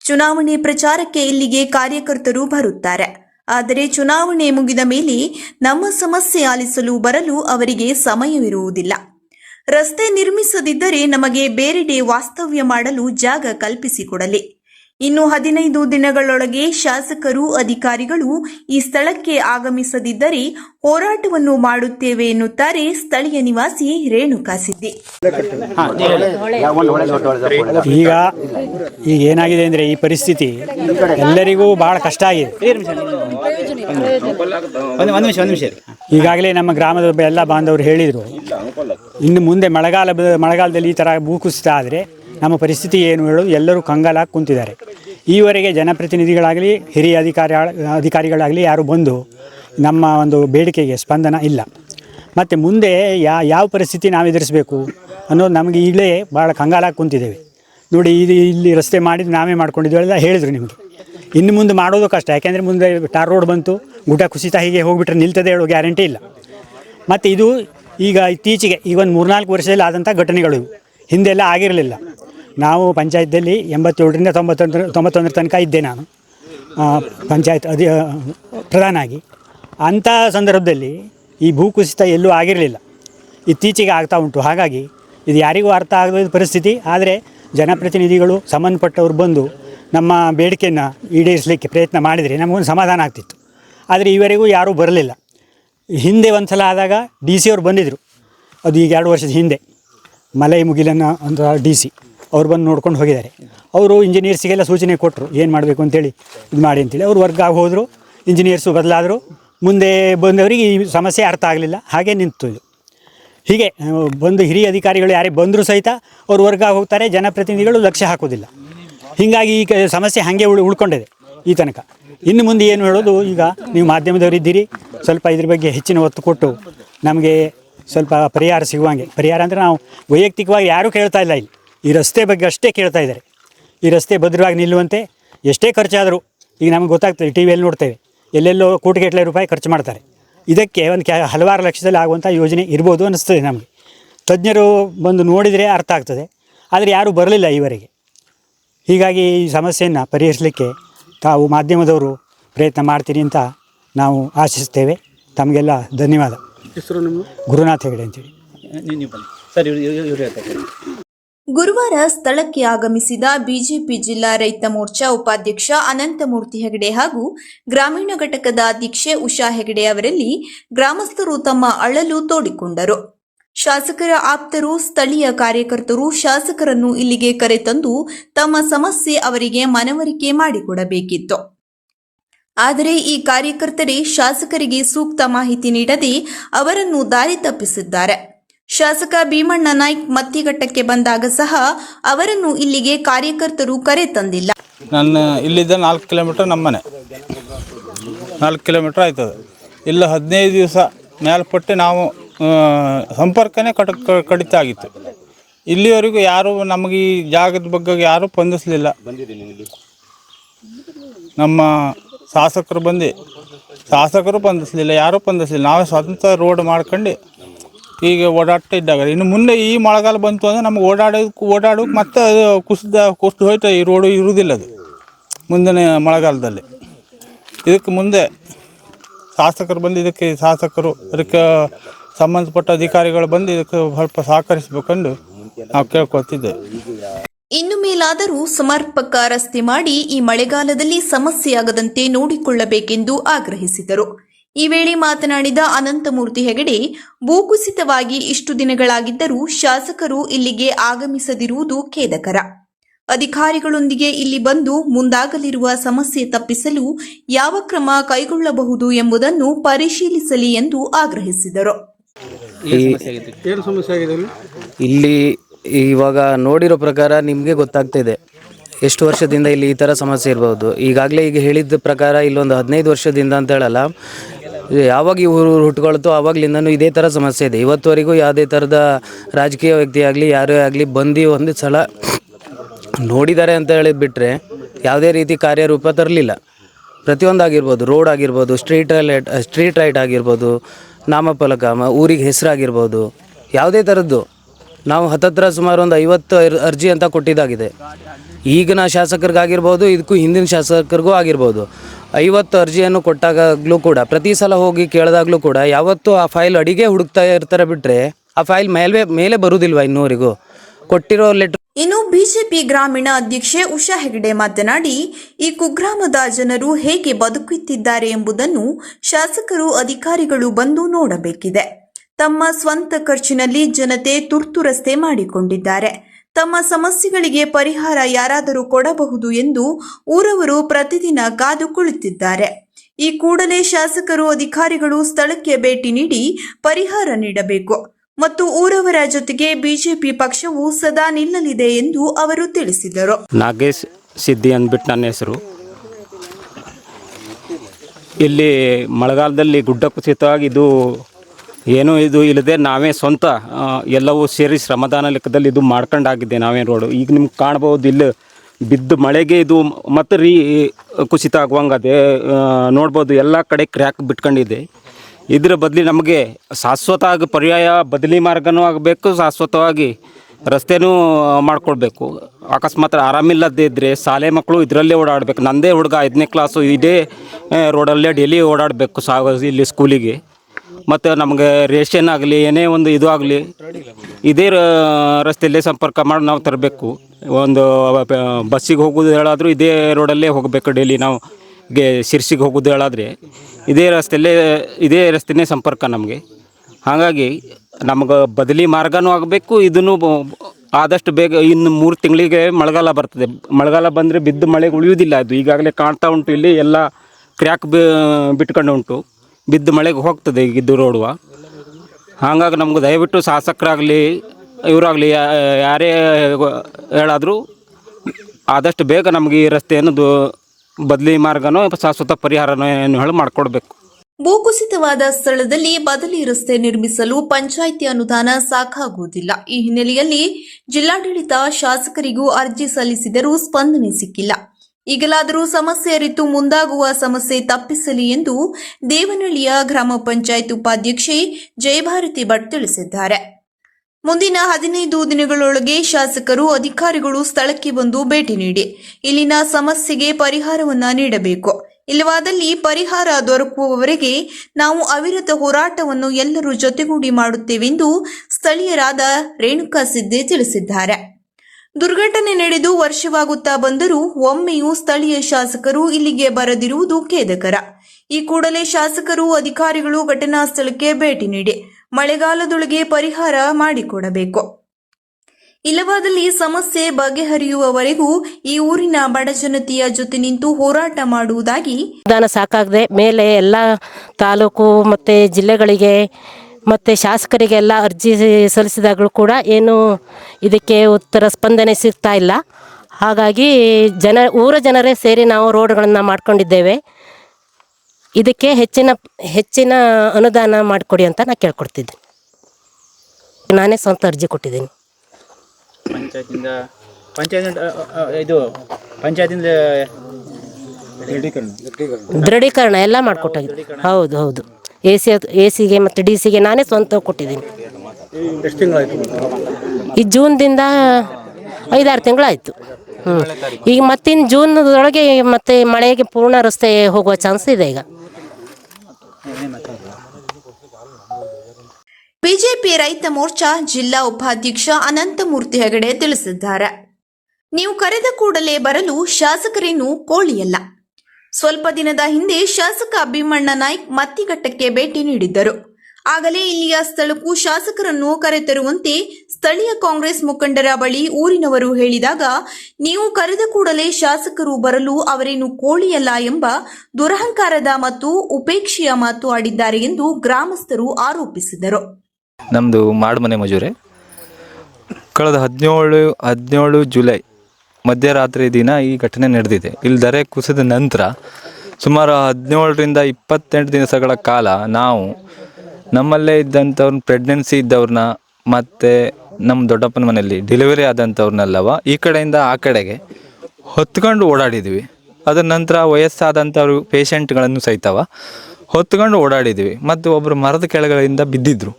ಚುನಾವಣೆ ಪ್ರಚಾರಕ್ಕೆ ಇಲ್ಲಿಗೆ ಕಾರ್ಯಕರ್ತರು ಬರುತ್ತಾರೆ. ಆದರೆ ಚುನಾವಣೆ ಮುಗಿದ ಮೇಲೆ ನಮ್ಮ ಸಮಸ್ಯೆ ಆಲಿಸಲು ಬರಲು ಅವರಿಗೆ ಸಮಯವಿರುವುದಿಲ್ಲ. ರಸ್ತೆ ನಿರ್ಮಿಸದಿದ್ದರೆ ನಮಗೆ ಬೇರೆಡೆ ವಾಸ್ತವ್ಯ ಮಾಡಲು ಜಾಗ ಕಲ್ಪಿಸಿಕೊಡಲಿ. ಇನ್ನು ಹದಿನೈದು ದಿನಗಳೊಳಗೆ ಶಾಸಕರು ಅಧಿಕಾರಿಗಳು ಈ ಸ್ಥಳಕ್ಕೆ ಆಗಮಿಸದಿದ್ದರೆ ಹೋರಾಟವನ್ನು ಮಾಡುತ್ತೇವೆ ಎನ್ನುತ್ತಾರೆ ಸ್ಥಳೀಯ ನಿವಾಸಿ ರೇಣುಕಾ ಸಿದ್ದಿ ಈಗ ಈಗ ಏನಾಗಿದೆ ಅಂದ್ರೆ ಈ ಪರಿಸ್ಥಿತಿ ಎಲ್ಲರಿಗೂ ಬಹಳ ಕಷ್ಟ ಆಗಿದೆ. ಈಗಾಗಲೇ ನಮ್ಮ ಗ್ರಾಮದ ಒಬ್ಬ ಎಲ್ಲ ಬಾಂಧವರು ಹೇಳಿದರು ಇನ್ನು ಮುಂದೆ ಮಳೆಗಾಲ ಮಳೆಗಾಲದಲ್ಲಿ ಈ ಥರ ಭೂಕುಸಿತ ಆದರೆ ನಮ್ಮ ಪರಿಸ್ಥಿತಿ ಏನು ಹೇಳೋದು ಎಲ್ಲರೂ ಕಂಗಾಲಾಗಿ ಕುಂತಿದ್ದಾರೆ. ಈವರೆಗೆ ಜನಪ್ರತಿನಿಧಿಗಳಾಗಲಿ, ಹಿರಿಯ ಅಧಿಕಾರಿ ಅಧಿಕಾರಿಗಳಾಗಲಿ ಯಾರು ಬಂದು ನಮ್ಮ ಒಂದು ಬೇಡಿಕೆಗೆ ಸ್ಪಂದನ ಇಲ್ಲ. ಮತ್ತು ಮುಂದೆ ಯಾ, ಯಾವ ಪರಿಸ್ಥಿತಿ ನಾವು ಎದುರಿಸಬೇಕು ಅನ್ನೋದು ನಮಗೆ ಈಗಲೇ ಭಾಳ ಕಂಗಾಲಾಗಿ ಕುಂತಿದ್ದೇವೆ. ನೋಡಿ, ಇದು ಇಲ್ಲಿ ರಸ್ತೆ ಮಾಡಿದ್ದು ನಾವೇ ಮಾಡ್ಕೊಂಡಿದ್ದೇವೆ ಹೇಳಿದ್ರು ಹೇಳಿದರು ನಿಮಗೆ. ಇನ್ನು ಮುಂದೆ ಮಾಡೋದು ಕಷ್ಟ. ಯಾಕೆಂದರೆ ಮುಂದೆ ಟಾರ್ ರೋಡ್ ಬಂತು, ಗುಡ್ಡ ಕುಸಿತ ಹೀಗೆ ಹೋಗಿಬಿಟ್ರೆ ನಿಲ್ತದೆ ಹೇಳೋ ಗ್ಯಾರಂಟಿ ಇಲ್ಲ. ಮತ್ತು ಇದು ಈಗ ಇತ್ತೀಚೆಗೆ ಈಗ ಒಂದು ಮೂರ್ನಾಲ್ಕು ವರ್ಷದಲ್ಲಿ ಆದಂಥ ಘಟನೆಗಳು ಹಿಂದೆಲ್ಲ ಆಗಿರಲಿಲ್ಲ. ನಾವು ಪಂಚಾಯತ್ದಲ್ಲಿ ಎಂಬತ್ತೇಳರಿಂದ ತೊಂಬತ್ತೊಂದರ ತೊಂಬತ್ತೊಂದರ ತನಕ ಇದ್ದೆ ನಾನು. ಪಂಚಾಯತ್ ಅಧಿ ಪ್ರಧಾನ ಆಗಿ ಅಂಥ ಸಂದರ್ಭದಲ್ಲಿ ಈ ಭೂಕುಸಿತ ಎಲ್ಲೂ ಆಗಿರಲಿಲ್ಲ. ಇತ್ತೀಚೆಗೆ ಆಗ್ತಾ ಉಂಟು. ಹಾಗಾಗಿ ಇದು ಯಾರಿಗೂ ಅರ್ಥ ಆಗದ ಪರಿಸ್ಥಿತಿ. ಆದರೆ ಜನಪ್ರತಿನಿಧಿಗಳು, ಸಂಬಂಧಪಟ್ಟವರು ಬಂದು ನಮ್ಮ ಬೇಡಿಕೆಯನ್ನು ಈಡೇರಿಸಲಿಕ್ಕೆ ಪ್ರಯತ್ನ ಮಾಡಿದರೆ ನಮಗೊಂದು ಸಮಾಧಾನ ಆಗ್ತಿತ್ತು. ಆದರೆ ಈವರೆಗೂ ಯಾರೂ ಬರಲಿಲ್ಲ. ಹಿಂದೆ ಒಂದು ಸಲ ಆದಾಗ ಡಿ ಸಿ ಅವರು ಬಂದಿದ್ದರು ಅದು ಈಗ ಎರಡು ವರ್ಷದ ಹಿಂದೆ. ಮಲೈ ಮುಗಿಲನ್ನು ಅಂತ ಡಿ ಸಿ. ಅವ್ರು ಬಂದು ನೋಡ್ಕೊಂಡು ಹೋಗಿದ್ದಾರೆ. ಅವರು ಇಂಜಿನಿಯರ್ಸಿಗೆಲ್ಲ ಸೂಚನೆ ಕೊಟ್ಟರು ಏನು ಮಾಡಬೇಕು ಅಂತೇಳಿ, ಇದು ಮಾಡಿ ಅಂತೇಳಿ. ಅವ್ರು ವರ್ಗ ಆಗಿ ಹೋದರು ಇಂಜಿನಿಯರ್ಸು ಬದಲಾದರು, ಮುಂದೆ ಬಂದವರಿಗೆ ಈ ಸಮಸ್ಯೆ ಅರ್ಥ ಆಗಲಿಲ್ಲ, ಹಾಗೆ ನಿಂತು ಇದು. ಹೀಗೆ ಬಂದು ಹಿರಿಯ ಅಧಿಕಾರಿಗಳು ಯಾರೇ ಬಂದರೂ ಸಹಿತ ಅವ್ರು ವರ್ಗ ಹೋಗ್ತಾರೆ, ಜನಪ್ರತಿನಿಧಿಗಳು ಲಕ್ಷ್ಯ ಹಾಕೋದಿಲ್ಲ ಹೀಗಾಗಿ ಈ ಸಮಸ್ಯೆ ಹಾಗೆ ಉಳ್, ಉಳ್ಕೊಂಡಿದೆ ಈ ತನಕ. ಇನ್ನು ಮುಂದೆ ಏನು ಹೇಳೋದು, ಈಗ ನೀವು ಮಾಧ್ಯಮದವರಿದ್ದೀರಿ ಸ್ವಲ್ಪ ಇದ್ರ ಬಗ್ಗೆ ಹೆಚ್ಚಿನ ಒತ್ತು ಕೊಟ್ಟು ನಮಗೆ ಸ್ವಲ್ಪ ಪರಿಹಾರ ಸಿಗುವಂಗೆ ಪರಿಹಾರ ಅಂದರೆ ನಾವು ವೈಯಕ್ತಿಕವಾಗಿ ಯಾರೂ ಕೇಳ್ತಾ ಇಲ್ಲ ಇಲ್ಲಿ. ಈ ರಸ್ತೆ ಬಗ್ಗೆ ಅಷ್ಟೇ ಕೇಳ್ತಾ ಇದ್ದಾರೆ. ಈ ರಸ್ತೆ ಭದ್ರವಾಗಿ ನಿಲ್ಲುವಂತೆ ಎಷ್ಟೇ ಖರ್ಚಾದರೂ ಈಗ ನಮಗೆ ಗೊತ್ತಾಗ್ತದೆ ಟಿ ವಿಯಲ್ಲಿ ನೋಡ್ತೇವೆ. ಎಲ್ಲೆಲ್ಲೋ ಕೋಟಿಗೆಟ್ಲೆ ರೂಪಾಯಿ ಖರ್ಚು ಮಾಡ್ತಾರೆ. ಇದಕ್ಕೆ ಒಂದು ಕ್ಯಾ ಹಲವಾರು ಲಕ್ಷದಲ್ಲಿ ಆಗುವಂಥ ಯೋಜನೆ ಇರ್ಬೋದು ಅನ್ನಿಸ್ತದೆ ನಮಗೆ. ತಜ್ಞರು ಬಂದು ನೋಡಿದರೆ ಅರ್ಥ ಆಗ್ತದೆ ಆದರೆ ಯಾರೂ ಬರಲಿಲ್ಲ ಈವರೆಗೆ. ಹೀಗಾಗಿ ಈ ಸಮಸ್ಯೆಯನ್ನು ಪರಿಹರಿಸಲಿಕ್ಕೆ ತಾವು ಮಾಧ್ಯಮದವರು ಪ್ರಯತ್ನ ಮಾಡ್ತೀರಿ ಅಂತ ನಾವು ಆಶಿಸ್ತೇವೆ. ತಮಗೆಲ್ಲ ಧನ್ಯವಾದ. ಹೆಸರು ನಿಮ್ಮ? ಗುರುನಾಥ್ ಹೆಗಡೆ ಅಂತೇಳಿ. ಸರಿ ಬನ್ನಿ. ಸರ್ ಇವ್ರು ಇವ್ರು ಹೇಳ್ತಾರೆ ಗುರುವಾರ ಸ್ಥಳಕ್ಕೆ ಆಗಮಿಸಿದ ಬಿಜೆಪಿ ಜಿಲ್ಲಾ ರೈತ ಮೋರ್ಚಾ ಉಪಾಧ್ಯಕ್ಷ ಅನಂತಮೂರ್ತಿ ಹೆಗಡೆ ಹಾಗೂ ಗ್ರಾಮೀಣ ಘಟಕದ ಅಧ್ಯಕ್ಷೆ ಉಷಾ ಹೆಗಡೆ ಅವರಲ್ಲಿ ಗ್ರಾಮಸ್ಥರು ತಮ್ಮ ಅಳಲು ತೋಡಿಕೊಂಡರು. ಶಾಸಕರ ಆಪ್ತರು, ಸ್ಥಳೀಯ ಕಾರ್ಯಕರ್ತರು ಶಾಸಕರನ್ನು ಇಲ್ಲಿಗೆ ಕರೆತಂದು ತಮ್ಮ ಸಮಸ್ಯೆ ಅವರಿಗೆ ಮನವರಿಕೆ ಮಾಡಿಕೊಡಬೇಕಿತ್ತು. ಆದರೆ ಈ ಕಾರ್ಯಕರ್ತರೇ ಶಾಸಕರಿಗೆ ಸೂಕ್ತ ಮಾಹಿತಿ ನೀಡದೆ ಅವರನ್ನು ದಾರಿ ತಪ್ಪಿಸಿದ್ದಾರೆ. ಶಾಸಕ ಭೀಮಣ್ಣ ನಾಯ್ಕ್ ಮತ್ತಿಘಟ್ಟಕ್ಕೆ ಬಂದಾಗ ಸಹ ಅವರನ್ನು ಇಲ್ಲಿಗೆ ಕಾರ್ಯಕರ್ತರು ಕರೆ ತಂದಿಲ್ಲ. ನನ್ನ ಇಲ್ಲಿದ್ದ ನಾಲ್ಕು ಕಿಲೋಮೀಟರ್ ನಮ್ಮನೆ. ನಾಲ್ಕು ಕಿಲೋಮೀಟರ್ ಆಯ್ತದೆ. ಇಲ್ಲ ಹದಿನೈದು ದಿವಸ ಮೇಲ್ಪಟ್ಟು ನಾವು ಸಂಪರ್ಕನೇ ಕಟ ಕಡಿತ ಆಗಿತ್ತು. ಇಲ್ಲಿವರೆಗೂ ಯಾರು ನಮಗೆ ಈ ಜಾಗದ ಬಗ್ಗೆ ಯಾರೂ ಸ್ಪಂದಿಸಲಿಲ್ಲ ನಮ್ಮ ಶಾಸಕರು ಬಂದು, ಶಾಸಕರು ಸ್ಪಂದಿಸಲಿಲ್ಲ ಯಾರೂ ಸ್ಪಂದಿಸಲಿಲ್ಲ ನಾವೇ ಸ್ವತಂತ್ರ ರೋಡ್ ಮಾಡ್ಕೊಂಡು ಈಗ ಓಡಾಡ್ತಾ ಇದ್ದಾಗ. ಇನ್ನು ಮುಂದೆ ಈ ಮಳೆಗಾಲ ಬಂತು ಅಂದರೆ ನಮ್ಗೆ ಓಡಾಡೋದಕ್ಕೆ ಓಡಾಡೋಕೆ ಮತ್ತೆ ಅದು ಕುಸಿದ ಕುಸಿದು ಹೋಯ್ತಾ, ಈ ರೋಡು ಇರುವುದಿಲ್ಲ ಅದು ಮುಂದಿನ ಮಳೆಗಾಲದಲ್ಲಿ. ಇದಕ್ಕೆ ಮುಂದೆ ಶಾಸಕರು ಬಂದು ಇದಕ್ಕೆ ಶಾಸಕರು, ಅದಕ್ಕೆ ಸಂಬಂಧಪಟ್ಟ ಅಧಿಕಾರಿಗಳು ಬಂದು ಇದಕ್ಕೆ ಸ್ವಲ್ಪ ಸಹಕರಿಸಬೇಕೆಂದು ನಾವು ಕೇಳ್ಕೊಳ್ತಿದ್ದೇವೆ ಇನ್ನು ಮೇಲಾದರೂ ಸಮರ್ಪಕ ರಸ್ತೆ ಮಾಡಿ ಈ ಮಳೆಗಾಲದಲ್ಲಿ ಸಮಸ್ಯೆಯಾಗದಂತೆ ನೋಡಿಕೊಳ್ಳಬೇಕೆಂದು ಆಗ್ರಹಿಸಿದರು. ಈ ವೇಳೆ ಮಾತನಾಡಿದ ಅನಂತಮೂರ್ತಿ ಹೆಗಡೆ ಭೂಕುಸಿತವಾಗಿ ಇಷ್ಟು ದಿನಗಳಾಗಿದ್ದರೂ ಶಾಸಕರು ಇಲ್ಲಿಗೆ ಆಗಮಿಸದಿರುವುದು ಖೇದಕರ. ಅಧಿಕಾರಿಗಳೊಂದಿಗೆ ಇಲ್ಲಿ ಬಂದು ಮುಂದಾಗಲಿರುವ ಸಮಸ್ಯೆ ತಪ್ಪಿಸಲು ಯಾವ ಕ್ರಮ ಕೈಗೊಳ್ಳಬಹುದು ಎಂಬುದನ್ನು ಪರಿಶೀಲಿಸಲಿ ಎಂದು ಆಗ್ರಹಿಸಿದರು. ಏನು ಸಮಸ್ಯೆ ಆಗಿದೆ ಇಲ್ಲಿ ಇವಾಗ ನೋಡಿರೋ ಪ್ರಕಾರ ನಿಮಗೆ ಗೊತ್ತಾಗ್ತಿದೆ. ಎಷ್ಟು ವರ್ಷದಿಂದ ಇಲ್ಲಿ ಈ ಥರ ಸಮಸ್ಯೆ ಇರ್ಬೋದು. ಈಗಾಗಲೇ ಈಗ ಹೇಳಿದ ಪ್ರಕಾರ ಇಲ್ಲೊಂದು ಹದಿನೈದು ವರ್ಷದಿಂದ ಅಂತ ಹೇಳಲ್ಲ ಯಾವಾಗ ಇವರು ಹುಟ್ಕೊಳ್ತೋ ಆವಾಗಲಿಂದನೂ ಇದೇ ಥರ ಸಮಸ್ಯೆ ಇದೆ. ಇವತ್ತುವರೆಗೂ ಯಾವುದೇ ಥರದ ರಾಜಕೀಯ ವ್ಯಕ್ತಿ ಆಗಲಿ, ಯಾರೇ ಆಗಲಿ ಬಂದು ಒಂದು ಸಲ ನೋಡಿದ್ದಾರೆ ಅಂತ ಬಿಟ್ಟರೆ ಯಾವುದೇ ರೀತಿ ಕಾರ್ಯರೂಪ ತರಲಿಲ್ಲ. ಪ್ರತಿಯೊಂದು ಆಗಿರ್ಬೋದು, ರೋಡ್ ಆಗಿರ್ಬೋದು, ಸ್ಟ್ರೀಟ್ ಲೈಟ್ ಸ್ಟ್ರೀಟ್ ಲೈಟ್ ಆಗಿರ್ಬೋದು, ನಾಮಫಲಕ ಊರಿಗೆ ಹೆಸರಾಗಿರ್ಬೋದು, ಯಾವುದೇ ಥರದ್ದು. ನಾವು ಹತ್ತತ್ರ ಸುಮಾರು ಒಂದು ಐವತ್ತು ಅರ್- ಅರ್ಜಿ ಅಂತ ಕೊಟ್ಟಿದ್ದಾಗಿದೆ. ಈಗಿನ ಶಾಸಕರಿಗಾಗಿರ್ಬೋದು, ಇದಕ್ಕೂ ಹಿಂದಿನ ಶಾಸಕರಿಗೂ ಆಗಿರ್ಬೋದು. ಐವತ್ತು ಅರ್ಜಿಯನ್ನು ಕೊಟ್ಟಾಗಲೂ ಕೂಡ, ಪ್ರತಿ ಸಲ ಹೋಗಿ ಕೇಳಿದಾಗಲೂ ಕೂಡ ಯಾವತ್ತೂ ಆ ಫೈಲ್ ಅಡಿಗೆ ಹುಡುಕ್ತಾ ಇರ್ತಾರೆ ಬಿಟ್ಟರೆ ಆ ಫೈಲ್ ಮೇಲೆ ಮೇಲೆ ಬರುವುದಿಲ್ವ ಇನ್ನೂವರೆಗೂ ಕೊಟ್ಟಿರೋ ಲೆಟರ್ ಇನ್ನು ಬಿಜೆಪಿ ಗ್ರಾಮೀಣ ಅಧ್ಯಕ್ಷೆ ಉಷಾ ಹೆಗಡೆ ಮಾತನಾಡಿ, ಈ ಕುಗ್ರಾಮದ ಜನರು ಹೇಗೆ ಬದುಕುತ್ತಿದ್ದಾರೆ ಎಂಬುದನ್ನು ಶಾಸಕರು, ಅಧಿಕಾರಿಗಳು ಬಂದು ನೋಡಬೇಕಿದೆ. ತಮ್ಮ ಸ್ವಂತ ಖರ್ಚಿನಲ್ಲಿ ಜನತೆ ತುರ್ತು ರಸ್ತೆ ಮಾಡಿಕೊಂಡಿದ್ದಾರೆ. ತಮ್ಮ ಸಮಸ್ಯೆಗಳಿಗೆ ಪರಿಹಾರ ಯಾರಾದರೂ ಕೊಡಬಹುದು ಎಂದು ಊರವರು ಪ್ರತಿದಿನ ಕಾದು ಕುಳಿತಿದ್ದಾರೆ ಈ ಕೂಡಲೇ ಶಾಸಕರು, ಅಧಿಕಾರಿಗಳು ಸ್ಥಳಕ್ಕೆ ಭೇಟಿ ನೀಡಿ ಪರಿಹಾರ ನೀಡಬೇಕು. ಮತ್ತು ಊರವರ ಜೊತೆಗೆ ಬಿಜೆಪಿ ಪಕ್ಷವು ಸದಾ ನಿಲ್ಲಲಿದೆ ಎಂದು ಅವರು ತಿಳಿಸಿದರು. ನಾಗೇಶ್ ಸಿದ್ದಿ ಅಂದ್ಬಿಟ್ಟು ನನ್ನ ಹೆಸರು. ಇಲ್ಲಿ ಮಳೆಗಾಲದಲ್ಲಿ ಗುಡ್ಡ ಕುಸಿತವಾಗಿ ಇದು ಏನೂ ಇದು ಇಲ್ಲದೆ ನಾವೇ ಸ್ವಂತ ಎಲ್ಲವೂ ಸೇರಿ ಶ್ರಮದಾನ ಲೆಕ್ಕದಲ್ಲಿ ಇದು ಮಾಡ್ಕೊಂಡಾಗಿದ್ದೆ ನಾವೇ ರೋಡು. ಈಗ ನಿಮ್ಗೆ ಕಾಣ್ಬೋದು ಇಲ್ಲಿ ಬಿದ್ದು ಮಳೆಗೆ ಇದು ಮತ್ತೆ ರೀ ಕುಸಿತ ಆಗುವಂಗದೆ ನೋಡ್ಬೋದು ಎಲ್ಲ ಕಡೆ ಕ್ರ್ಯಾಕ್ ಬಿಟ್ಕೊಂಡಿದೆ. ಇದರ ಬದಲಿ ನಮಗೆ ಶಾಶ್ವತವಾಗಿ ಪರ್ಯಾಯ ಬದಲಿ ಮಾರ್ಗನೂ ಆಗಬೇಕು, ಶಾಶ್ವತವಾಗಿ ರಸ್ತೆನೂ ಮಾಡಿಕೊಡ್ಬೇಕು ಅಕಸ್ಮಾತ್ ಆರಾಮಿಲ್ಲದೇ ಇದ್ದರೆ ಶಾಲೆ ಮಕ್ಕಳು ಇದರಲ್ಲೇ ಓಡಾಡಬೇಕು. ನಂದೇ ಹುಡುಗ ಐದನೇ ಕ್ಲಾಸು ಇದೇ ರೋಡಲ್ಲೇ ಡೈಲಿ ಓಡಾಡಬೇಕು ಸಾ ಇಲ್ಲಿ ಸ್ಕೂಲಿಗೆ ಮತ್ತು ನಮಗೆ ರೇಷನ್ ಆಗಲಿ, ಏನೇ ಒಂದು ಇದು ಆಗಲಿ, ಇದೇ ರಸ್ತೆಯಲ್ಲೇ ಸಂಪರ್ಕ ಮಾಡಿ, ನಾವು ತರಬೇಕು. ಒಂದು ಬಸ್ಸಿಗೆ ಹೋಗೋದು ಹೇಳಾದರೂ ಇದೇ ರೋಡಲ್ಲೇ ಹೋಗಬೇಕು ಡೈಲಿ ನಾವು. ಗೆ, ಶಿರ್ಸಿಗೆ ಹೋಗೋದು ಹೇಳಾದರೆ ಇದೇ ರಸ್ತೆಯಲ್ಲೇ, ಇದೇ ರಸ್ತೆಯೇ ಸಂಪರ್ಕ ನಮಗೆ. ಹಾಗಾಗಿ ನಮಗೆ ಬದಲಿ ಮಾರ್ಗನೂ ಆಗಬೇಕು, ಇದನ್ನು ಆದಷ್ಟು ಬೇಗ ಇನ್ನು ಮೂರು ತಿಂಗಳಿಗೆ ಮಳೆಗಾಲ ಬರ್ತದೆ. ಮಳೆಗಾಲ ಬಂದರೆ ಬಿದ್ದು ಮಳೆಗೆ ಉಳಿಯೋದಿಲ್ಲ ಅದು. ಈಗಾಗಲೇ ಕಾಣ್ತಾ ಉಂಟು ಇಲ್ಲಿ, ಎಲ್ಲ ಕ್ರ್ಯಾಕ್ ಬಿಟ್ಕೊಂಡು ಉಂಟು. ಬಿದ್ದು ಮಳೆಗೆ ಹೋಗ್ತದೆ ಈಗ ಇದು ರೋಡುವ ಹಾಗಾಗಿ ನಮ್ಗೆ ದಯವಿಟ್ಟು ಶಾಸಕರಾಗಲಿ, ಇವರಾಗಲಿ ಯಾರೇ ಹೇಳಾದರೂ ಆದಷ್ಟು ಬೇಗ ನಮಗೆ ಈ ರಸ್ತೆಯನ್ನು ಬದಲಿ ಮಾರ್ಗನೋ ಶಾಶ್ವತ ಪರಿಹಾರನೋ ಏನು ಹೇಳಿ ಮಾಡಿಕೊಡ್ಬೇಕು. ಭೂಕುಸಿತವಾದ ಸ್ಥಳದಲ್ಲಿ ಬದಲಿ ರಸ್ತೆ ನಿರ್ಮಿಸಲು ಪಂಚಾಯಿತಿ ಅನುದಾನ ಸಾಕಾಗುವುದಿಲ್ಲ. ಈ ಹಿನ್ನೆಲೆಯಲ್ಲಿ ಜಿಲ್ಲಾಡಳಿತ ಶಾಸಕರಿಗೂ ಅರ್ಜಿ ಸಲ್ಲಿಸಿದರೂ ಸ್ಪಂದನೆ ಸಿಕ್ಕಿಲ್ಲ. ಈಗಲಾದರೂ ಸಮಸ್ಯೆ ಅರಿತು ಮುಂದಾಗುವ ಸಮಸ್ಯೆ ತಪ್ಪಿಸಲಿ ಎಂದು ದೇವನಹಳ್ಳಿಯ ಗ್ರಾಮ ಪಂಚಾಯತ್ ಉಪಾಧ್ಯಕ್ಷೆ ಜಯಭಾರತಿ ಭಟ್ ತಿಳಿಸಿದ್ದಾರೆ. ಮುಂದಿನ ಹದಿನೈದು ದಿನಗಳೊಳಗೆ ಶಾಸಕರು, ಅಧಿಕಾರಿಗಳು ಸ್ಥಳಕ್ಕೆ ಬಂದು ಭೇಟಿ ನೀಡಿ. ಇಲ್ಲಿನ ಸಮಸ್ಯೆಗೆ ಪರಿಹಾರವನ್ನ ನೀಡಬೇಕು. ಇಲ್ಲವಾದಲ್ಲಿ ಪರಿಹಾರ ದೊರಕುವವರೆಗೆ ನಾವು ಅವಿರತ ಹೋರಾಟವನ್ನು ಎಲ್ಲರೂ ಜೊತೆಗೂಡಿ ಮಾಡುತ್ತೇವೆಂದು ಸ್ಥಳೀಯರಾದ ರೇಣುಕಾ ಸಿದ್ದೆ ತಿಳಿಸಿದ್ದಾರೆ. ದುರ್ಘಟನೆ ನಡೆದು ವರ್ಷವಾಗುತ್ತಾ ಬಂದರೂ ಒಮ್ಮೆಯೂ ಸ್ಥಳೀಯ ಶಾಸಕರು ಇಲ್ಲಿಗೆ ಬರದಿರುವುದು ಖೇದಕರ. ಈ ಕೂಡಲೇ ಶಾಸಕರು, ಅಧಿಕಾರಿಗಳು ಘಟನಾ ಸ್ಥಳಕ್ಕೆ ಭೇಟಿ ನೀಡಿ ಮಳೆಗಾಲದೊಳಗೆ ಪರಿಹಾರ ಮಾಡಿಕೊಡಬೇಕು. ಇಲ್ಲವಾದಲ್ಲಿ ಸಮಸ್ಯೆ ಬಗೆಹರಿಯುವವರೆಗೂ ಈ ಊರಿನ ಬಡ ಜನತೆಯ ಜೊತೆ ನಿಂತು ಹೋರಾಟ ಮಾಡುವುದಾಗಿ ಸಾಕಾಗದೆ ಮೇಲೆ ಎಲ್ಲ ತಾಲೂಕು ಮತ್ತೆ ಜಿಲ್ಲೆಗಳಿಗೆ ಮತ್ತು ಶಾಸಕರಿಗೆಲ್ಲ ಅರ್ಜಿ ಸಲ್ಲಿಸಿದಾಗಲೂ ಕೂಡ ಏನು ಇದಕ್ಕೆ ಉತ್ತರ ಸ್ಪಂದನೆ ಸಿಗ್ತಾ ಇಲ್ಲ. ಹಾಗಾಗಿ ಜನ ಊರ ಜನರೇ ಸೇರಿ ನಾವು ರೋಡ್ಗಳನ್ನು ಮಾಡ್ಕೊಂಡಿದ್ದೇವೆ. ಇದಕ್ಕೆ ಹೆಚ್ಚಿನ ಹೆಚ್ಚಿನ ಅನುದಾನ ಮಾಡಿಕೊಡಿ ಅಂತ ನಾನು ಕೇಳ್ಕೊಡ್ತಿದ್ದೀನಿ. ನಾನೇ ಸ್ವಂತ ಅರ್ಜಿ ಕೊಟ್ಟಿದ್ದೀನಿ. ಪಂಚಾಯತಿಂದ ಪಂಚಾಯತ್ ಇದು ಪಂಚಾಯತಿಂದ ದೃಢೀಕರಣ. ಎಲ್ಲ ಮಾಡಿಕೊಟ್ಟಾಗಿದೆ. ಹೌದು ಹೌದು. ಎ ಸಿ ಎ ಸಿಗೆ ಮತ್ತು ಡಿ ಸಿಗೆ ನಾನೇ ಸ್ವಂತ ಕೊಟ್ಟಿದ್ದೀನಿ. ಎಷ್ಟು ತಿಂಗಳಾಯಿತು? ಈ ಜೂನ್ದಿಂದ ಐದಾರು ತಿಂಗಳಾಯಿತು. ಹ್ಞೂ ಈಗ ಮತ್ತಿನ್ನು ಜೂನ್ದೊಳಗೆ ಮತ್ತೆ ಮಳೆಗೆ ಪೂರ್ಣ ರಸ್ತೆ ಹೋಗುವ ಚಾನ್ಸ್ ಇದೆ ಈಗ. ಬಿಜೆಪಿ ರೈತ ಮೋರ್ಚಾ ಜಿಲ್ಲಾ ಉಪಾಧ್ಯಕ್ಷ ಅನಂತಮೂರ್ತಿ ಹೆಗಡೆ ತಿಳಿಸಿದ್ದಾರೆ. ನೀವು ಕರೆದ ಕೂಡಲೇ ಬರಲು ಶಾಸಕರೇನು ಕೋಳಿಯಲ್ಲ. ಸ್ವಲ್ಪ ದಿನದ ಹಿಂದೆ ಶಾಸಕ ಭೀಮಣ್ಣ ನಾಯ್ಕ್ ಮತ್ತಿಘಟ್ಟಕ್ಕೆ ಭೇಟಿ ನೀಡಿದ್ದರು. ಆಗಲೇ ಇಲ್ಲಿಯ ಸ್ಥಳಕ್ಕೂ ಶಾಸಕರನ್ನು ಕರೆತರುವಂತೆ ಸ್ಥಳೀಯ ಕಾಂಗ್ರೆಸ್ ಮುಖಂಡರ ಬಳಿ ಊರಿನವರು ಹೇಳಿದಾಗ, ನೀವು ಕರೆದ ಕೂಡಲೇ ಶಾಸಕರು ಬರಲು ಅವರೇನು ಕೋಳಿಯಲ್ಲ ಎಂಬ ದುರಹಂಕಾರದ ಮತ್ತು ಉಪೇಕ್ಷೆಯ ಮಾತು ಆಡಿದ್ದಾರೆ ಎಂದು ಗ್ರಾಮಸ್ಥರು ಆರೋಪಿಸಿದರು. ನಮ್ಮದು ಮಾಡಮನೆ ಮಜೂರೆ. ಕಳೆದ ಹದಿನೇಳು ಹದಿನೇಳು ಜುಲೈ ಮಧ್ಯರಾತ್ರಿ ದಿನ ಈ ಘಟನೆ ನಡೆದಿದೆ. ಇಲ್ಲಿ ದರೆ ಕುಸಿದ ನಂತರ ಸುಮಾರು ಹದಿನೇಳರಿಂದ ಇಪ್ಪತ್ತೆಂಟು ದಿವಸಗಳ ಕಾಲ ನಾವು ನಮ್ಮಲ್ಲೇ ಇದ್ದಂಥವ್ರನ್ನ ಪ್ರೆಗ್ನೆನ್ಸಿ ಇದ್ದವ್ರನ್ನ ಮತ್ತು ನಮ್ಮ ದೊಡ್ಡಪ್ಪನ ಮನೆಯಲ್ಲಿ ಡೆಲಿವರಿ ಆದಂಥವ್ರನ್ನೆಲ್ಲವ, ಈ ಕಡೆಯಿಂದ ಆ ಕಡೆಗೆ ಹೊತ್ಕೊಂಡು ಓಡಾಡಿದ್ವಿ. ಅದರ ನಂತರ ವಯಸ್ಸಾದಂಥವ್ರು ಪೇಷಂಟ್ಗಳನ್ನು ಸಹಿತವ ಹೊತ್ಕೊಂಡು ಓಡಾಡಿದ್ವಿ. ಮತ್ತು ಒಬ್ಬರು ಮರದ ಕೆಳಗಡೆಯಿಂದ ಬಿದ್ದಿದ್ರು.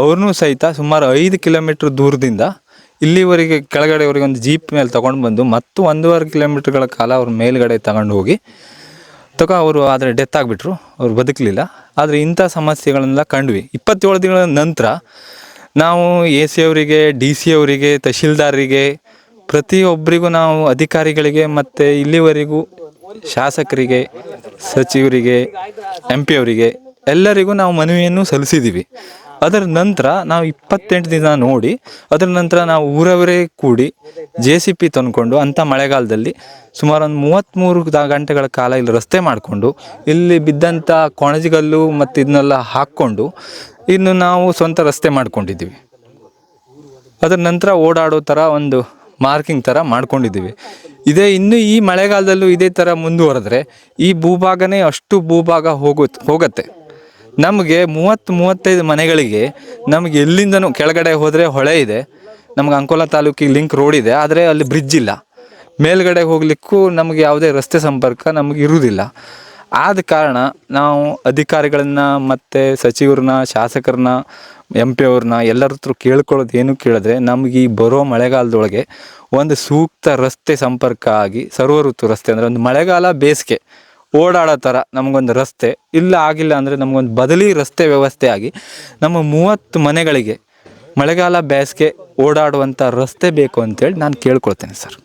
ಅವ್ರನ್ನೂ ಸಹಿತ ಸುಮಾರು ಐದು ಕಿಲೋಮೀಟ್ರ್ ದೂರದಿಂದ ಇಲ್ಲಿವರೆಗೆ ಕೆಳಗಡೆವರೆಗೆ ಒಂದು ಜೀಪ್ ಮೇಲೆ ತಗೊಂಡು ಬಂದು ಮತ್ತು ಒಂದೂವರೆ ಕಿಲೋಮೀಟ್ರ್ಗಳ ಕಾಲ ಅವ್ರ ಮೇಲ್ಗಡೆ ತಗೊಂಡು ಹೋಗಿ, ತಕ ಅವರು ಆದರೆ ಡೆತ್ ಆಗಿಬಿಟ್ರು, ಅವ್ರು ಬದುಕಲಿಲ್ಲ. ಆದರೆ ಇಂಥ ಸಮಸ್ಯೆಗಳನ್ನೆಲ್ಲ ಕಂಡ್ವಿ. ಇಪ್ಪತ್ತೇಳು ದಿನಗಳ ನಂತರ ನಾವು ಎ ಸಿ ಅವರಿಗೆ, ಡಿ ಸಿ ಅವರಿಗೆ, ತಹಶೀಲ್ದಾರರಿಗೆ, ಪ್ರತಿಯೊಬ್ಬರಿಗೂ ನಾವು ಅಧಿಕಾರಿಗಳಿಗೆ ಮತ್ತು ಇಲ್ಲಿವರೆಗೂ ಶಾಸಕರಿಗೆ, ಸಚಿವರಿಗೆ, ಎಂ ಪಿ ಅವರಿಗೆ ಎಲ್ಲರಿಗೂ ನಾವು ಮನವಿಯನ್ನು ಸಲ್ಲಿಸಿದ್ದೀವಿ ಅದರ ನಂತರ ನಾವು ಇಪ್ಪತ್ತೆಂಟು ದಿನ ನೋಡಿ, ಅದರ ನಂತರ ನಾವು ಊರವರೇ ಕೂಡಿ ಜೆ ಸಿ ಪಿ ತಂದ್ಕೊಂಡು ಅಂಥ ಮಳೆಗಾಲದಲ್ಲಿ ಸುಮಾರು ಒಂದು ಮೂವತ್ತ್ಮೂರು ಗಂಟೆಗಳ ಕಾಲ ಇಲ್ಲಿ ರಸ್ತೆ ಮಾಡಿಕೊಂಡು, ಇಲ್ಲಿ ಬಿದ್ದಂಥ ಕೊಣಜಿಗಲ್ಲು ಮತ್ತು ಇದನ್ನೆಲ್ಲ ಹಾಕ್ಕೊಂಡು ಇನ್ನು ನಾವು ಸ್ವಂತ ರಸ್ತೆ ಮಾಡ್ಕೊಂಡಿದ್ದೀವಿ. ಅದರ ನಂತರ ಓಡಾಡೋ ಥರ ಒಂದು ಮಾರ್ಕಿಂಗ್ ಥರ ಮಾಡ್ಕೊಂಡಿದ್ದೀವಿ. ಇದೇ ಇನ್ನು ಈ ಮಳೆಗಾಲದಲ್ಲೂ ಇದೇ ಥರ ಮುಂದುವರೆದ್ರೆ ಈ ಭೂಭಾಗನೇ ಅಷ್ಟು ಭೂಭಾಗ ಹೋಗುತ್ತೆ ಹೋಗತ್ತೆ. ನಮಗೆ ಮೂವತ್ತು ಮೂವತ್ತೈದು ಮನೆಗಳಿಗೆ ನಮಗೆ ಎಲ್ಲಿಂದನೂ ಕೆಳಗಡೆ ಹೋದರೆ ಹೊಳೆ ಇದೆ. ನಮ್ಗೆ ಅಂಕೋಲ ತಾಲೂಕಿಗೆ ಲಿಂಕ್ ರೋಡ್ ಇದೆ, ಆದರೆ ಅಲ್ಲಿ ಬ್ರಿಡ್ಜ್ ಇಲ್ಲ. ಮೇಲ್ಗಡೆ ಹೋಗ್ಲಿಕ್ಕೂ ನಮಗೆ ಯಾವುದೇ ರಸ್ತೆ ಸಂಪರ್ಕ ನಮಗೆ ಇರುವುದಿಲ್ಲ. ಆದ ಕಾರಣ ನಾವು ಅಧಿಕಾರಿಗಳನ್ನ ಮತ್ತು ಸಚಿವರನ್ನ, ಶಾಸಕರನ್ನ ಎಂ ಪಿ ಅವ್ರನ್ನ ಎಲ್ಲರ ಹತ್ರ ಕೇಳ್ಕೊಳ್ಳೋದು ಏನು ಕೇಳಿದ್ರೆ ನಮಗೆ ಈ ಬರೋ ಮಳೆಗಾಲದೊಳಗೆ ಒಂದು ಸೂಕ್ತ ರಸ್ತೆ ಸಂಪರ್ಕ ಆಗಿ ಸರ್ವ ಋತು ರಸ್ತೆ ಅಂದರೆ ಒಂದು ಮಳೆಗಾಲ ಬೇಸಿಗೆ. ಓಡಾಡೋ ಥರ ನಮಗೊಂದು ರಸ್ತೆ, ಇಲ್ಲ ಆಗಿಲ್ಲ ಅಂದರೆ ನಮಗೊಂದು ಬದಲಿ ರಸ್ತೆ ವ್ಯವಸ್ಥೆ ಆಗಿ ನಮ್ಮ ಮೂವತ್ತು ಮನೆಗಳಿಗೆ ಮಳೆಗಾಲ ಬೇಸಿಗೆ ಓಡಾಡುವಂಥ ರಸ್ತೆ ಬೇಕು ಅಂತೇಳಿ ನಾನು ಕೇಳ್ಕೊಳ್ತೇನೆ ಸರ್.